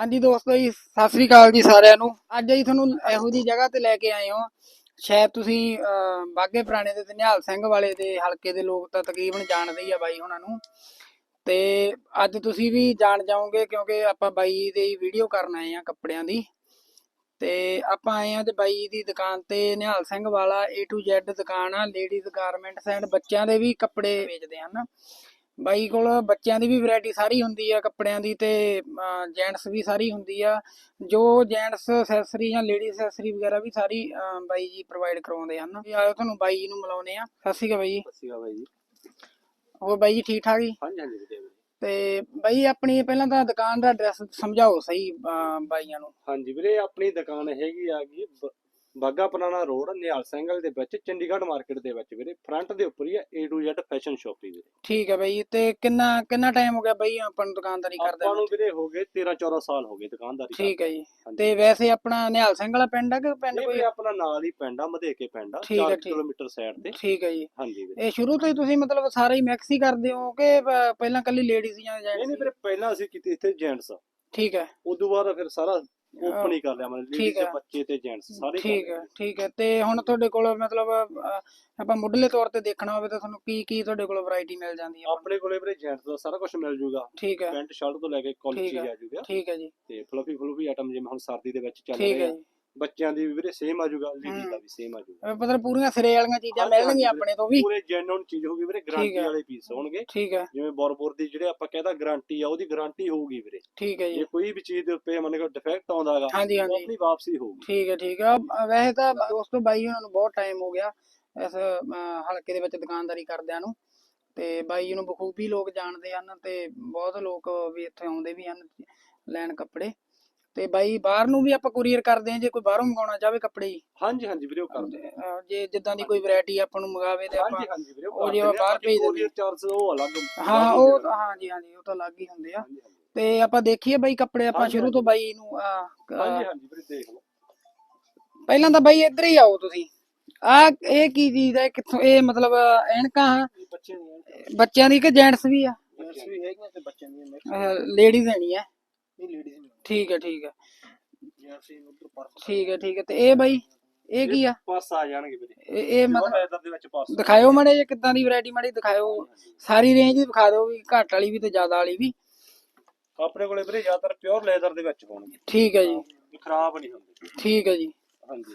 ਹਾਂਜੀ ਦੋਸਤੋ ਜੀ ਸਤਿ ਸ੍ਰੀ ਅਕਾਲ ਜੀ ਸਾਰਿਆਂ ਨੂੰ। ਅੱਜ ਅਸੀਂ ਤੁਹਾਨੂੰ ਇਹੋ ਜੀ ਜਗ੍ਹਾ ਤੇ ਲੈ ਕੇ ਆਏ ਹਾਂ। ਸ਼ਾਇਦ ਤੁਸੀਂ ਅਹ, ਪੁਰਾਣੇ ਦੇ ਨਿਹਾਲ ਸਿੰਘ ਵਾਲੇ ਦੇ ਹਲਕੇ ਦੇ ਲੋਕ ਤਾਂ ਤਕਰੀਬਨ ਜਾਣਦੇ ਹੀ ਆ ਬਾਈ ਉਹਨਾਂ ਨੂੰ। ਤੇ ਅੱਜ ਤੁਸੀਂ ਵੀ ਜਾਣ ਜਾਓਗੇ ਕਿਉਂਕਿ ਆਪਾਂ ਬਾਈ ਦੇ ਵੀਡੀਓ ਕਰਨ ਆਏ ਆ ਕੱਪੜਿਆਂ ਦੀ। ਤੇ ਆਪਾਂ ਆਏ ਆ ਤੇ ਬਾਈ ਦੀ ਦੁਕਾਨ ਤੇ ਨਿਹਾਲ ਸਿੰਘ ਵਾਲਾ A to Z ਦੁਕਾਨ ਆ। ਲੇਡੀਜ਼ ਗਾਰਮੈਂਟਸ ਐਂਡ ਬੱਚਿਆਂ ਦੇ ਵੀ ਕੱਪੜੇ ਵੇਚਦੇ ਹਨ। ਬਾਈ ਕੋਲ ਬੱਚਿਆਂ ਦੀ ਵੀ ਵੈਰਾਈਟੀ ਸਾਰੀ ਹੁੰਦੀ ਆ ਕੱਪੜਿਆਂ ਦੀ ਤੇ ਜੈਂਟਸ ਵੀ ਸਾਰੀ ਹੁੰਦੀ ਆ। ਜੋ ਜੈਂਟਸ ਐਕਸੈਸਰੀ ਜਾਂ ਲੇਡੀਜ਼ ਐਕਸੈਸਰੀ ਵਗੈਰਾ ਵੀ ਸਾਰੀ ਬਾਈ ਜੀ ਪ੍ਰੋਵਾਈਡ ਕਰਾਉਂਦੇ ਹਨ। ਤੇ ਆਇਓ ਤੁਹਾਨੂੰ ਬਾਈ ਜੀ ਨੂੰ ਮਿਲਾਉਨੇ ਆ ਸਤਿ ਸ਼੍ਰੀ ਅਕਾਲ ਬਾਈ ਜੀ। ਸਤਿ ਸ਼੍ਰੀ ਅਕਾਲ ਬਾਈ ਜੀ। ਹੋਰ ਬਾਈ ਜੀ ਠੀਕ ਠਾਕ ਜੀ? ਹਾਂਜੀ ਹਾਂਜੀ ਵਧੀਆ ਤੇ ਬਾਈ ਆਪਣੀ ਪਹਿਲਾਂ ਤਾਂ ਦੁਕਾਨ ਦਾ ਐਡਰੈਸ ਸਮਝਾਓ ਸਹੀ ਬਾਈਆਂ ਨੂੰ। ਹਾਂਜੀ ਵੀਰੇ ਆਪਣੀ ਦੁਕਾਨ ਹੈਗੀ ਆ ਗਈ ਬਾਗਾ ਪੁਰਾਣਾ ਰੋਡ ਨਿਹਾਲ ਸਿੰਘਲ ਦੇ ਵਿੱਚ ਚੰਡੀਗੜ੍ਹ ਮਾਰਕੀਟ ਦੇ ਵਿੱਚ ਵੀਰੇ ਫਰੰਟ ਦੇ ਉੱਪਰ ਹੀ ਆ A to Z fashion shop ਹੀ ਵੀਰੇ। ਠੀਕ ਹੈ ਬਾਈ ਤੇ ਕਿੰਨਾ ਕਿੰਨਾ ਟਾਈਮ ਹੋ ਗਿਆ ਬਾਈ ਆਪਾਂ ਨੂੰ ਦੁਕਾਨਦਾਰੀ ਕਰਦੇ ਆਪਾਂ ਨੂੰ ਵੀਰੇ ਹੋ ਗਏ 13 14 ਸਾਲ ਹੋ ਗਏ ਦੁਕਾਨਦਾਰੀ ਠੀਕ ਹੈ ਜੀ। ਹਾਂਜੀ। ਤੇ ਵੈਸੇ ਆਪਣਾ ਨਿਹਾਲ ਸਿੰਘ ਵਾਲਾ ਪਿੰਡ ਆ ਕਿ ਪਿੰਡ ਕੋਈ? ਆਪਣਾ ਨਾਲ ਹੀ ਪਿੰਡ ਆ ਮਧੇਕੇ ਪਿੰਡ ਆ ਠੀਕ ਹੈ, 4 ਠੀਕ। ਕਿਲੋਮੀਟਰ ਸਾਈਡ ਤੇ। ਠੀਕ ਹੈ ਜੀ। ਹਾਂਜੀ ਵੀਰੇ। ਇਹ ਸ਼ੁਰੂ ਤੋਂ ਹੀ ਤੁਸੀਂ ਮਤਲਬ ਸਾਰੇ ਹੀ ਮਿਕਸ ਹੀ ਕਰਦੇ ਹੋ ਕਿ ਪ- ਪਹਿਲਾਂ ਕੱਲੀ ਲੇਡੀਜ਼ ਜਾਂ ਨਹੀਂ ਨਹੀਂ ਜੈਂਟਸ ਵੀਰੇ ਪਹਿਲਾਂ ਅਸੀਂ ਕੀਤੀ ਇੱਥੇ ਜੈਂਟਸ ਠੀਕ ਹੈ। ਉਦੋਂ ਬਾਅਦ ਫਿਰ ਸਾਰਾ ਓਪਨ ਹੀ ਕਰ ਲਿਆ ਮਤਲਬ ਠੀਕ ਲੇਡੀਜ਼ ਹੈ। ਬੱਚੇ ਤੇ ਜੈਂਟਸ ਸਾਰੇ ਕਰ ਠੀਕ। ਹੈ ਠੀਕ ਹੈ। ਤੇ ਹੁਣ ਤੁਹਾਡੇ ਕੋਲ ਮਤਲਬ ਅਹ, ਆਪਾਂ ਮੁੱਢਲੇ ਤੌਰ ਤੇ ਦੇਖਣਾ ਹੋਵੇ ਤਾਂ ਤੁਹਾਨੂੰ ਕੀ ਕੀ ਤੁਹਾਡੇ ਕੋਲ ਵੈਰਾਈਟੀ ਮਿਲ ਜਾਂਦੀ ਹੈ? ਆਪਣੇ ਕੋਲੇ ਵੀਰੇ ਜੈਂਟਸ ਦਾ ਸਾਰਾ ਕੁਝ ਮਿਲ ਜੂਗਾ। ਠੀਕ ਹੈ। ਪੈਂਟ ਸ਼ਰਟ ਤੋਂ ਲੈ ਕੇ ਠੀਕ ਚੀਜ਼ ਹੈ। ਆ ਜੂਗਾ। ਠੀਕ ਹੈ ਜੀ। ਤੇ ਫਲਫੀ ਫਲੂਫੀ ਆਈਟਮ ਜਿਵੇਂ ਹੁਣ ਸਰਦੀ ਦੇ ਵਿੱਚ ਚੱਲ ਠੀਕ ਰਹੇ ਆ। ਜੀ। ਬੱਚਿਆਂ ਦੀ ਵੀ ਵੀਰੇ ਸੇਮ ਆ ਜਾਊਗਾ ਲੇਡੀਜ਼ ਹਮ। ਦਾ ਵੀ ਸੇਮ ਆ ਅਹ, ਮਤਲਬ ਪੂਰੀਆਂ ਸਿਰੇ ਵਾਲੀਆਂ ਚੀਜ਼ਾਂ ਮਿਲਣਗੀਆਂ ਆਪਣੇ ਤੋਂ ਵੀ। ਪੂਰੇ ਜੈਨੂਨ ਚੀਜ਼ ਹੋਊਗੀ ਵੀਰੇ ਗਾਰੰਟੀ। ਵਾਲੇ ਪੀਸ ਹੋਣਗੇ। ਠੀਕ ਹੈ। ਜਿਵੇਂ ਬੋਰਬੋਰ ਦੀ ਜਿਹੜੇ ਆਪਾਂ ਕਹਿੰਦਾ ਗਾਰੰਟੀ ਆ ਉਹਦੀ ਗਾਰੰਟੀ ਹੋਊਗੀ ਵੀਰੇ। ਠੀਕ ਹੈ ਜੀ। ਜੇ ਕੋਈ ਵੀ ਚੀਜ਼ ਦੇ ਉੱਤੇ ਮੰਨ ਕੇ ਡਿਫੈਕਟ ਆਉਂਦਾ ਹੈਗਾ ਹਾਂਜੀ ਉਹ ਹਾਂਜੀ। ਆਪਣੀ ਵਾਪਸੀ ਹੋਊਗੀ। ਠੀਕ ਹੈ ਠੀਕ ਹੈ। ਵੈਸੇ ਤਾਂ ਦੋਸਤੋ ਬਾਈ ਉਹਨਾਂ ਨੂੰ ਬਹੁਤ ਟਾਈਮ ਹੋ ਗਿਆ ਇਸ ਹਲਕੇ ਦੇ ਵਿੱਚ ਦੁਕਾਨਦਾਰੀ ਕਰਦਿਆਂ ਨੂੰ। ਤੇ ਬਾਈ ਜੀ ਨੂੰ ਬਖੂਬੀ ਲੋਕ ਜਾਣਦੇ ਹਨ ਤੇ ਬਹੁਤ ਲੋਕ ਵੀ ਇੱਥੇ ਆਉਂਦੇ ਵੀ ਹਨ ਲੈਣ ਕੱਪੜੇ। ਤੇ ਬਾਈ ਬਾਹਰ ਨੂੰ ਵੀ ਆਪਾਂ ਕੁਰੀਅਰ ਕਰਦੇ ਹਾਂ ਜੇ ਕੋਈ ਬਾਹਰੋਂ ਮੰਗਾਉਣਾ ਚਾਹਵੇ ਕੱਪੜੇ ਜੀ ਹਾਂਜੀ ਹਾਂਜੀ ਵੀਰੇ ਉਹ ਕਰਦੇ ਅਹ, ਜੇ ਜਿੱਦਾਂ ਦੀ ਕੋਈ ਵੈਰਾਈਟੀ ਆਪਾਂ ਨੂੰ ਮੰਗਾਵੇ ਤੇ ਆਪਾਂ ਹਾਂਜੀ ਹਾਂਜੀ ਵੀਰੇ ਉਹ ਜੇ ਬਾਹਰ ਭੇਜ ਦਿੰਦੇ। ਚਾਰਜ ਉਹ ਅਲੱਗ ਹਾਂ ਉਹ ਤਾਂ- ਹਾਂਜੀ ਹਾਂਜੀ ਉਹ ਤਾਂ ਅਲੱਗ ਹੀ ਹੁੰਦੇ ਆ। ਹਾਂਜੀ ਹਾਂਜੀ। ਤੇ ਆਪਾਂ ਦੇਖੀਏ ਬਾਈ ਕੱਪੜੇ ਆਪਾਂ ਹਾਂਜੀ, ਸ਼ੁਰੂ ਤੋਂ ਬਾਈ ਨੂੰ ਅਹ, ਅਹ, ਹਾਂਜੀ ਹਾਂਜੀ ਵੀਰੇ ਦੇਖ ਲਓ। ਪਹਿਲਾਂ ਤਾਂ ਬਾਈ ਇੱਧਰ ਹੀ ਆਓ ਤੁਸੀਂ। ਆ ਇਹ ਕੀ ਚੀਜ਼ ਹੈ ਕਿੱਥੋਂ ਇਹ ਮਤਲਬ ਐਨਕਾਂ ਇਹ ਬੱਚੇ ਬੱਚਿਆਂ ਦੀ ਕਿ ਜੈਂਟਸ ਵੀ ਆ? ਜੈਂਟਸ ਵੀ ਹੈਗੀਆਂ ਤੇ ਬੱਚਿਆਂ ਦੀਆਂ ਲੇਡੀਜ਼ ਹੈਣੀ ਆ। ਨਹੀਂ ਲੇਡੀਜ਼ ਨਹੀਂ ਠੀਕ ਹੈ ਠੀਕ ਹੈ। ਜੈਂਟਸ ਨੂੰ ਉੱਧਰ ਪਰਸ ਠੀਕ ਹੈ ਠੀਕ ਹੈ। ਤੇ ਇਹ ਬਾਈ ਇਹ ਕੀ ਆ? ਪਾਸ ਆ ਜਾਣਗੇ ਵੀਰੇ। ਇਹ ਇਹ ਮਤਲਬ ਮਤਲਬ ਲੈਦਰ ਦੇ ਵਿੱਚ ਪਾਸ ਦਿਖਾਇਓ ਮਾੜੇ ਜੇ ਕਿੱਦਾਂ ਦੀ ਵੈਰਾਈਟੀ ਮਾੜੀ ਦਿਖਾਇਓ। ਸਾਰੀ ਰੇਂਜ ਹੀ ਦਿਖਾ ਦਿਓ ਵੀ ਘੱਟ ਵਾਲੀ ਵੀ ਤੇ ਜ਼ਿਆਦਾ ਵਾਲੀ ਵੀ। ਆਪਣੇ ਕੋਲੇ ਵੀਰੇ ਜ਼ਿਆਦਾਤਰ ਪਿਓਰ ਲੈਦਰ ਦੇ ਵਿੱਚ ਹੋਣਗੇ ਠੀਕ ਹੈ ਜੀ। ਵੀ ਖਰਾਬ ਨਹੀਂ ਹੁੰਦੇ। ਠੀਕ ਹੈ ਜੀ। ਹਾਂਜੀ।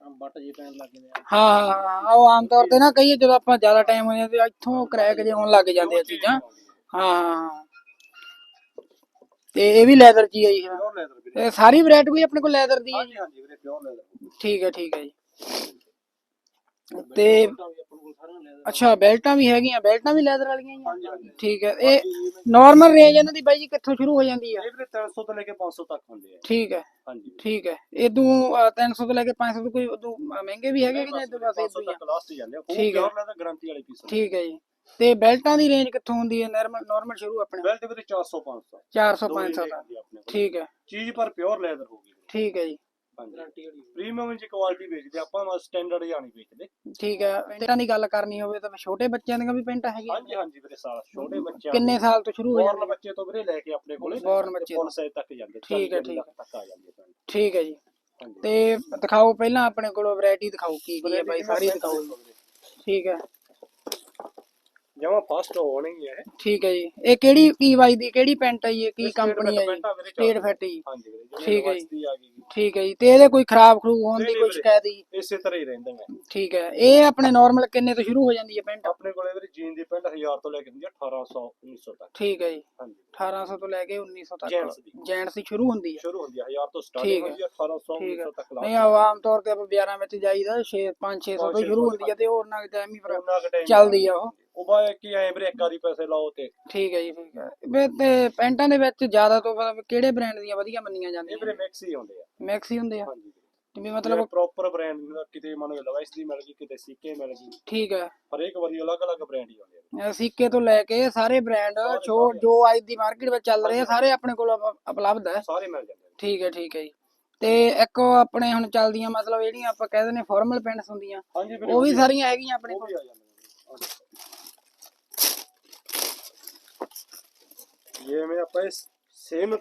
ਬੱਟ ਜੇ ਪੈਣ ਲੱਗ ਜਾਂਦੇ ਆ। ਹਾਂ ਹਾਂ ਹਾਂ। ਉਹ ਆਮ ਤੌਰ ਤੇ ਨਾ ਕਹੀਏ ਜਦੋਂ ਆਪਾਂ ਜ਼ਿਆਦਾ ਟਾਈਮ ਹੋ ਜਾਂਦੇ ਇੱਥੋਂ ਕਰੈਕ ਜੇ ਹੋਣ ਲੱਗ ਜਾਂਦੇ ਆ ਚੀਜ਼ਾਂ। ਹਾਂ। ਤੇ ਇਹ ਵੀ ਲੈਦਰ ਚ ਹੀ ਜੀ। ਪਿਓਰ ਲੈਦਰ ਵੀਰੇ। ਇਹ ਸਾਰੀ ਵੈਰਾਈਟੀ ਵੀ ਆਪਣੇ ਕੋਲ ਲੈਦਰ ਦੀ ਹੈ ਜੀ? ਹਾਂਜੀ ਹਾਂਜੀ ਵੀਰੇ ਪਿਓਰ ਲੈਦਰ ਠੀਕ ਹੈ ਠੀਕ ਹੈ ਜੀ। ਤੇ ਅੱਛਾ ਬੈਲਟਾਂ ਵੀ ਹੈਗੀਆਂ ਬੈਲਟਾਂ ਵੀ ਲੈਦਰ ਵਾਲੀਆਂ ਹੀ ਆ। ਠੀਕ ਹੈ ਇਹ ਨਾਰਮਲ ਰੇਂਜ ਇਹਨਾਂ ਦੀ ਬਾਈ ਜੀ ਕਿੱਥੋਂ ਸ਼ੁਰੂ ਹੋ ਜਾਂਦੀ ਆ? ਇਹ ਵੀਰੇ 300 ਤੋਂ ਲੈ ਕੇ 500 ਤੱਕ ਹੁੰਦੇ ਆ। ਠੀਕ ਹੈ ਹਾਂਜੀ। ਠੀਕ ਹੈ। ਇਦੋਂ 300 ਤੋਂ ਲੈ ਕੇ 500 ਤੋਂ ਕੋਈ ਉਦੋਂ ਮਹਿੰਗੇ ਵੀ ਹੈਗੇ ਕਿ ਜਾਂ ਇਦੋਂ ਬਸ 500 ਇਦੋਂ ਹੀ ਆ। ਠੀਕ ਹੈ। ਪਿਓਰ ਲੈਦਰ ਗਾਰੰਟੀ ਵਾਲੇ ਪੀਸ ਠੀਕ ਹੈ ਜੀ। ਤੇ ਬੈਲਟਾਂ ਦੀ ਰੇਂਜ ਕਿੱਥੋਂ ਹੁੰਦੀ ਹੈ? ਨਾਰਮਲ ਨਾਰਮਲ ਸ਼ੁਰੂ ਆਪਣੇ? ਬੈਲਟ ਵੀਰੇ 400 500 400 ਦੋ 500 range ਦਾ। ਠੀਕ ਹੈ। ਚੀਜ਼ ਪਰ ਪਿਓਰ ਲੈਦਰ ਹੋਊਗੀ ਠੀਕ ਹੈ ਜੀ। ਹਾਂਜੀ। ਗਾਰੰਟੀ ਵਾਲੀ ਪ੍ਰੀਮੀਅਮ ਚ ਕੁਆਲਿਟੀ ਵੇਚਦੇ ਆਪਾਂ ਬਸ ਸਟੈਂਡਰਡ ਜਾਂ ਨਹੀਂ ਵੇਚਦੇ। ਠੀਕ ਹੈ। ਪੈਂਟਾਂ ਦੀ ਗੱਲ ਕਰਨੀ ਹੋਵੇ ਤਾਂ ਛੋਟੇ ਬੱਚਿਆਂ ਦੀਆਂ ਵੀ ਪੈਂਟਾਂ ਹੈਗੀਆਂ। ਹਾਂਜੀ ਹਾਂਜੀ ਵੀਰੇ ਸਾਰਾ ਛੋਟੇ ਬੱਚਿਆਂ ਕਿੰਨੇ ਸਾਲ ਤੋਂ ਸ਼ੁਰੂ ਹੋ ਬੋਰਨ ਜਾਂਦੇ ਬੱਚੇ ਤੋਂ ਵੀਰੇ ਲੈ ਕੇ ਆਪਣੇ ਕੋਲੇ Born ਬੱਚੇ ਫੁੱਲ ਸਾਈਜ਼ ਤੱਕ ਜਾਂਦੇ ਠੀਕ ਹੈ, 40 ਠੀਕ ਹੈ। ਤੱਕ ਆ ਜਾਂਦੇ ਠੀਕ ਹੈ ਜੀ। ਤੇ ਦਿਖਾਓ ਪਹਿਲਾਂ ਆਪਣੇ ਕੋਲ ਵੈਰਾਈਟੀ ਦਿਖਾਓ ਕੀ ਕੀ ਹੈ ਬਾਈ ਸਾਰੀ ਦਿਖਾਓ। ਠੀਕ ਹੈ। ਜਮਾ ਫਸਟ ਹੋਣੀ ਹੈ ਠੀਕ ਹੈ ਜੀ। ਇਹ ਕਿਹੜੀ ਬਾਈ ਦੀ ਕਿਹੜੀ ਪੈਂਟ ਹੈ ਜੀ? ਇਹ ਕੀ ਕੰਪਨੀ ਹੈ ਜੀ? ਫਿੱਟ ਜੀ। ਹਾਂਜੀ ਠੀਕ ਹੈ ਜੀ। ਠੀਕ ਹੈ ਜੀ। ਤੇ ਇਹਦੇ ਕੋਈ ਖਰਾਬ ਖਰੂਬ ਹੋਣ ਦੀ ਕੋਈ। ਸ਼ਿਕਾਇਤ ਜੀ? ਇਸੇ ਤਰ੍ਹਾਂ ਹੀ ਰਹਿੰਦੇ ਨੇ। ਠੀਕ ਹੈ। ਇਹ ਆਪਣੇ ਨਾਰਮਲ ਕਿੰਨੇ ਤੋਂ ਸ਼ੁਰੂ ਹੋ ਜਾਂਦੀ ਹੈ ਪੈਂਟ? ਆਪਣੇ ਕੋਲੇ ਵੀਰੇ ਜੀਨ ਦੀ ਪੈਂਟ 1000 ਤੋਂ ਲੈ ਕੇ ਹੁੰਦੀ ਹੈ 1800 1900 ਤੱਕ। ਠੀਕ ਹੈ ਜੀ। ਹਾਂਜੀ। 1800 ਤੋਂ ਲੈ ਕੇ 1900 ਤੱਕ। ਜੈਂਟਸ ਦੀ। ਸ਼ੁਰੂ ਹੁੰਦੀ ਹੈ। ਸ਼ੁਰੂ ਹੁੰਦੀ ਹੈ 1000 ਤੋਂ ਹੈ। ਹੁੰਦੀ ਹੈ 1800 ਠੀਕ ਹੈ। 1900 ਤੱਕ ਨਹੀਂ ਆਮ ਤੌਰ ਤੇ ਆਪਾਂ 12 ਵਿੱਚ ਜਾਈਦਾ 6 5 600 ਤੋਂ ਸ਼ੁਰੂ ਹੁੰਦੀ ਹੈ ਤੇ ਹੋਰ ਨਾ ਟਾਈਮ ਹੀ ਚੱਲਦੀ ਆ ਉਹ। ਉਹ ਬਾ ਕੀ ਐ ਵੀਰੇ ਇੱਕ ਵਾਰੀ ਪੈਸੇ ਲਾਓ ਤੇ। ਠੀਕ ਹੈ ਜੀ ਠੀਕ ਹੈ। ਵੇ ਤੇ ਪੈਂਟਾਂ ਦੇ ਵਿੱਚ ਜ਼ਿਆਦਾ ਤੋਂ ਮਤਲਬ ਕਿਹੜੇ ਬ੍ਰਾਂਡ ਦੀਆਂ ਵਧੀਆ ਮੰਨੀਆਂ ਇਹ ਜਾਂਦੀਆਂ ਵੀਰੇ ਮਿਕਸ ਹੀ ਹੁੰਦੇ ਆ। ਮੈਕਸੀ ਹੁੰਦੇ ਆ? ਹਾਂਜੀ। ਵੀ ਮਤਲਬ ਪ੍ਰੋਪਰ ਬ੍ਰਾਂਡ ਕਿਤੇ ਮੰਨ ਲਓ ਲਵਾਈਸ ਦੀ ਮਿਲ ਗਈ ਕਿਤੇ ਸੀਕੇ ਮਿਲ ਗਈ। ਠੀਕ ਹੈ। ਹਰੇਕ ਵਾਰੀ ਅਲੱਗ-ਅਲੱਗ ਬ੍ਰਾਂਡ ਹੀ ਹੁੰਦੇ ਆ। ਅਹ ਸਿੱਕੇ ਤੋਂ ਲੈ ਕੇ ਸਾਰੇ ਬ੍ਰਾਂਡ ਜੋ ਜੋ ਅੱਜ ਦੀ ਮਾਰਕੀਟ ਵਿੱਚ ਚੱਲ ਰਹੇ ਆ ਸਾਰੇ ਆਪਣੇ ਕੋਲ ਉਪ- ਉਪਲਬਧ ਹੈ। ਸਾਰੇ ਮਿਲ ਜਾਂਦੇ ਠੀਕ ਹੈ ਠੀਕ ਹੈ ਜੀ। ਤੇ ਇੱਕ ਆਪਣੇ ਹੁਣ ਚੱਲਦੀਆਂ ਮਤਲਬ ਜਿਹੜੀਆਂ ਆਪਾਂ ਕਹਿੰਦੇ ਨੇ ਫਾਰਮਲ ਪੈਂਟਸ ਹੁੰਦੀਆਂ ਹਾਂਜੀ ਵੀਰੇ ਉਹ ਵੀ ਸਾਰੀਆਂ ਹੈਗੀਆਂ ਆਪਣੇ ਉਹ ਕੋਲ? ਵੀ ਆ ਜਾਂਦੇ ਨੇ ਜਿਵੇਂ ਆਪਾਂ ਇਹ ਸੇਮ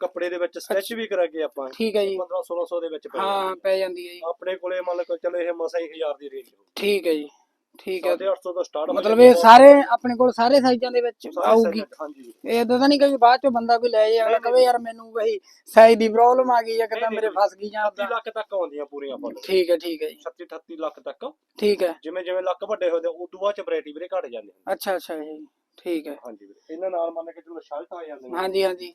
ਕੱਪੜੇ ਦੇ ਵਿੱਚ ਸਟਿਚ ਵੀ ਆਪਾਂ। ਠੀਕ ਹੈ ਜੀ। 15 1600 ਦੇ ਵਿੱਚ ਪੈ ਹਾਂ ਪੈ ਜਾਂਦੀ ਹੈ ਜੀ। ਆਪਣੇ ਕੋਲੇ ਮੰਨ ਲਓ ਚਲੋ ਇਹ ਮਸਾ ਹੀ 1000 ਦੀ ਰੇਂਜ ਠੀਕ ਹੈ ਜੀ। ਠੀਕ ਹੈ। 850 ਤੋਂ ਸਟਾਰਟ ਮਤਲਬ ਇਹ ਸਾਰੇ ਆਪਣੇ ਕੋਲ ਸਾਰੇ ਸਾਈਜ਼ਾਂ ਦੇ ਵਿੱਚ ਆਊਗੀ। ਇਹ ਤਾਂ ਨਹੀਂ ਕਿ ਬਾਅਦ ਚੋਂ ਬੰਦਾ ਕੋਈ ਲੈ ਅਗਲਾ ਕਵੇ ਯਾਰ ਮੈਨੂੰ ਬਈ ਸਾਈਜ਼ ਦੀ ਪ੍ਰੋਬਲਮ ਆ ਗਈ ਜਾਂ ਕਿਦਾਂ ਮੇਰੇ ਫਸ ਗਈ ਜਾਂ 30 ਓਦਾਂ। ਲੱਖ ਤੱਕ ਆਉਂਦੀਆਂ ਪੂਰੀਆਂ ਆਪਾਂ ਨੂੰ। ਠੀਕ ਹੈ ਠੀਕ ਹੈ ਜੀ। 36 38 ਲੱਖ ਤੱਕ। ਠੀਕ ਹੈ। ਜਿਵੇਂ ਜਿਵੇਂ ਲੱਕ ਵੱਡੇ ਹੋਦੇ ਉਦੋਂ ਬਾਅਦ ਚ ਵੈਰਾਈਟੀ ਵੀਰੇ ਘਟ ਜਾਂਦੇ ਅੱਛਾ ਅੱਛਾ ਜੀ। ਠੀਕ ਹੈ। ਹਾਂਜੀ ਵੀਰੇ। ਇਹਨਾਂ ਨਾਲ ਮੰਨ ਕੇ ਚਲੋ ਸ਼ਰਟ ਆ ਜਾਂਦੇ ਨੇ। ਹਾਂਜੀ ਹਾਂਜੀ।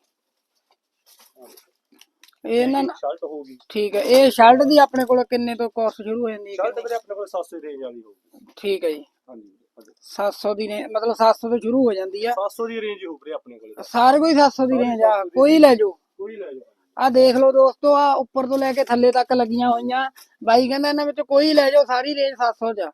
ਇਹ ਇਹਨਾਂ ਸ਼ਰਟ ਹੋਊਗੀ ਠੀਕ ਹੈ। ਇਹ ਸ਼ਰਟ ਦੀ ਆਪਣੇ ਕੋਲ ਕਿੰਨੇ ਤੋਂ ਕੋਸਟ ਸ਼ੁਰੂ ਹੋ ਜਾਂਦੀ ਹੈ ਸ਼ਰਟ ਵੀਰੇ ਆਪਣੇ ਕੋਲ 700 ਰੇਂਜ ਵਾਲੀ ਹੋਊਗੀ। ਠੀਕ ਹੈ ਜੀ। ਹਾਂਜੀ ਵੀਰੇ, ਹਾਂਜੀ। 700 ਦੀ ਨੇ ਮਤਲਬ 700 ਤੋਂ ਸ਼ੁਰੂ ਹੋ ਜਾਂਦੀ ਆ 700 ਦੀ ਰੇਂਜ ਹੋਊ ਵੀਰੇ ਆਪਣੇ ਕੋਲ। ਸਾਰੇ ਕੋਈ 700 ਦੀ ਰੇਂਜ ਆ। ਕੋਈ ਲੈ ਜਾਓ। ਕੋਈ ਲੈ ਜਾਓ। ਆ ਦੇਖ ਲਓ ਦੋਸਤੋ ਆ ਉੱਪਰ ਤੋਂ ਲੈ ਕੇ ਥੱਲੇ ਤੱਕ ਲੱਗੀਆਂ ਹੋਈਆਂ। ਬਾਈ ਕਹਿੰਦਾ ਇਹਨਾਂ ਵਿੱਚ ਕੋਈ ਲੈ ਜਾਓ ਸਾਰੀ ਰੇਂਜ 700 ਚ ਆ।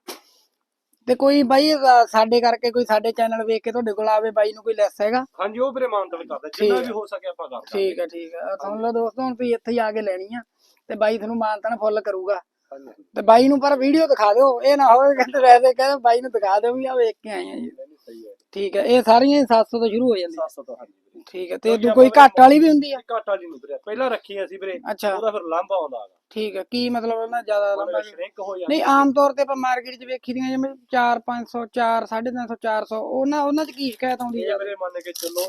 ਤੇ ਕੋਈ ਬਾਈ ਅ, ਸਾਡੇ ਕਰਕੇ ਕੋਈ ਸਾਡੇ ਚੈਨਲ ਵੇਖ ਕੇ ਤੁਹਾਡੇ ਕੋਲ ਆਵੇ ਬਾਈ ਨੂੰ ਕੋਈ ਲੈਸ ਹੈਗਾ? ਹਾਂਜੀ ਉਹ ਵੀਰੇ ਮਾਨਤਨ ਕਰਦਾ ਜਿੰਨਾ ਵੀ ਹੋ ਸਕੇ ਆਪਾਂ ਕਰਦੇ ਠੀਕ ਹੈ ਠੀਕ ਹੈ ਸੁਣ ਲਓ ਦੋਸਤੋ ਹੁਣ ਤੁਸੀਂ ਇੱਥੇ ਹੀ ਆ ਕੇ ਲੈਣੀ ਆ ਤੇ ਬਾਈ ਤੁਹਾਨੂੰ ਮਾਨਤਨ ਫੁੱਲ ਕਰੂਗਾ। ਤੇ ਬਾਈ ਨੂੰ ਪਰ ਵੀਡੀਓ ਦਿਖਾ ਦਿਓ ਇਹ ਨਾ ਹੋਵੇ ਕਿ ਵੈਸੇ ਕਹਿੰਦੇ ਬਾਈ ਨੂੰ ਦਿਖਾ ਦਿਓ ਵੀ ਆ ਵੇਖ ਕੇ ਆਏ ਆ ਜੀ। ਸਹੀ ਹੈ। ਠੀਕ ਹੈ ਇਹ ਸਾਰੀਆਂ ਹੀ 700 ਤੋਂ ਸ਼ੁਰੂ ਹੋ ਜਾਂਦੀਆਂ। 700 ਤੋਂ ਹਾਂਜੀ ਵੀਰੇ। ਠੀਕ ਹੈ ਤੇ ਦੂ ਕੋਈ ਘੱਟ ਵਾਲੀ ਵੀ ਹੁੰਦੀ ਆ? ਘੱਟ ਵਾਲੀ ਨਹੀਂ ਵੀਰੇ ਪਹਿਲਾਂ ਰੱਖੀ ਅਸੀਂ ਵੀਰੇ। ਅੱਛਾ। ਉਹਦਾ ਫਿਰ ਲਾਂਭਾ ਆਉਂਦਾ ਹੈਗਾ। ਠੀਕ ਹੈ ਕੀ ਮਤਲਬ ਉਹਨਾਂ ਜ਼ਿਆਦਾ ਲੰਬਾ ਸ਼ਰਿੰਕ ਹੋ ਜਾਂਦਾ ਨਹੀਂ ਆਮ ਤੌਰ ਤੇ ਆਪਾਂ ਮਾਰਕੀਟ 'ਚ ਵੇਖੀ ਦੀਆਂ ਜਿਵੇਂ 4 500 4 350 400 ਉਹਨਾਂ ਉਹਨਾਂ 'ਚ ਕੀ ਸ਼ਿਕਾਇਤ ਆਉਂਦੀ ਹੈ ਵੀਰੇ ਮੰਨ ਕੇ ਚੱਲੋ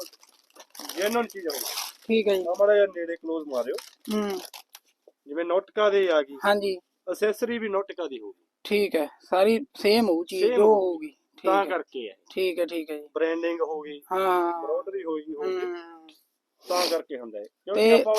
ਜੈਨੂਨ ਚੀਜ਼ ਹੋਊਗੀ ਠੀਕ ਹੈ ਜੀ। ਹਮਾਰਾ ਇਹ ਨੇੜੇ ক্লোਜ਼ ਮਾਰਿਓ। ਹੂੰ। ਜਿਵੇਂ ਨੋਟਕਾ ਦੇ ਆ ਗਈ। ਹਾਂਜੀ। ਅਸੈਸਰੀ ਵੀ ਨੋਟਕਾ ਦੀ ਹੋਊਗੀ। ਠੀਕ ਹੈ ਸਾਰੀ ਸੇਮ ਹੋਊ ਚੀਜ਼ ਜੋ ਹੋਊ। ਹੋਊਗੀ। ਤਾਂ ਕਰਕੇ ਹੈ ਠੀਕ ਹੈ ਠੀਕ ਹੈ ਜੀ। ਬ੍ਰਾਂਡਿੰਗ ਹੋ ਗਈ ਹਾਂ। ਐਮਬ੍ਰੋਇਡਰੀ ਹੋਈ ਹੋਊਗੀ। ਤਾਂ ਕਰਕੇ ਹੁੰਦਾ ਹੈ ਕਿਉਂਕਿ ਆਪਾਂ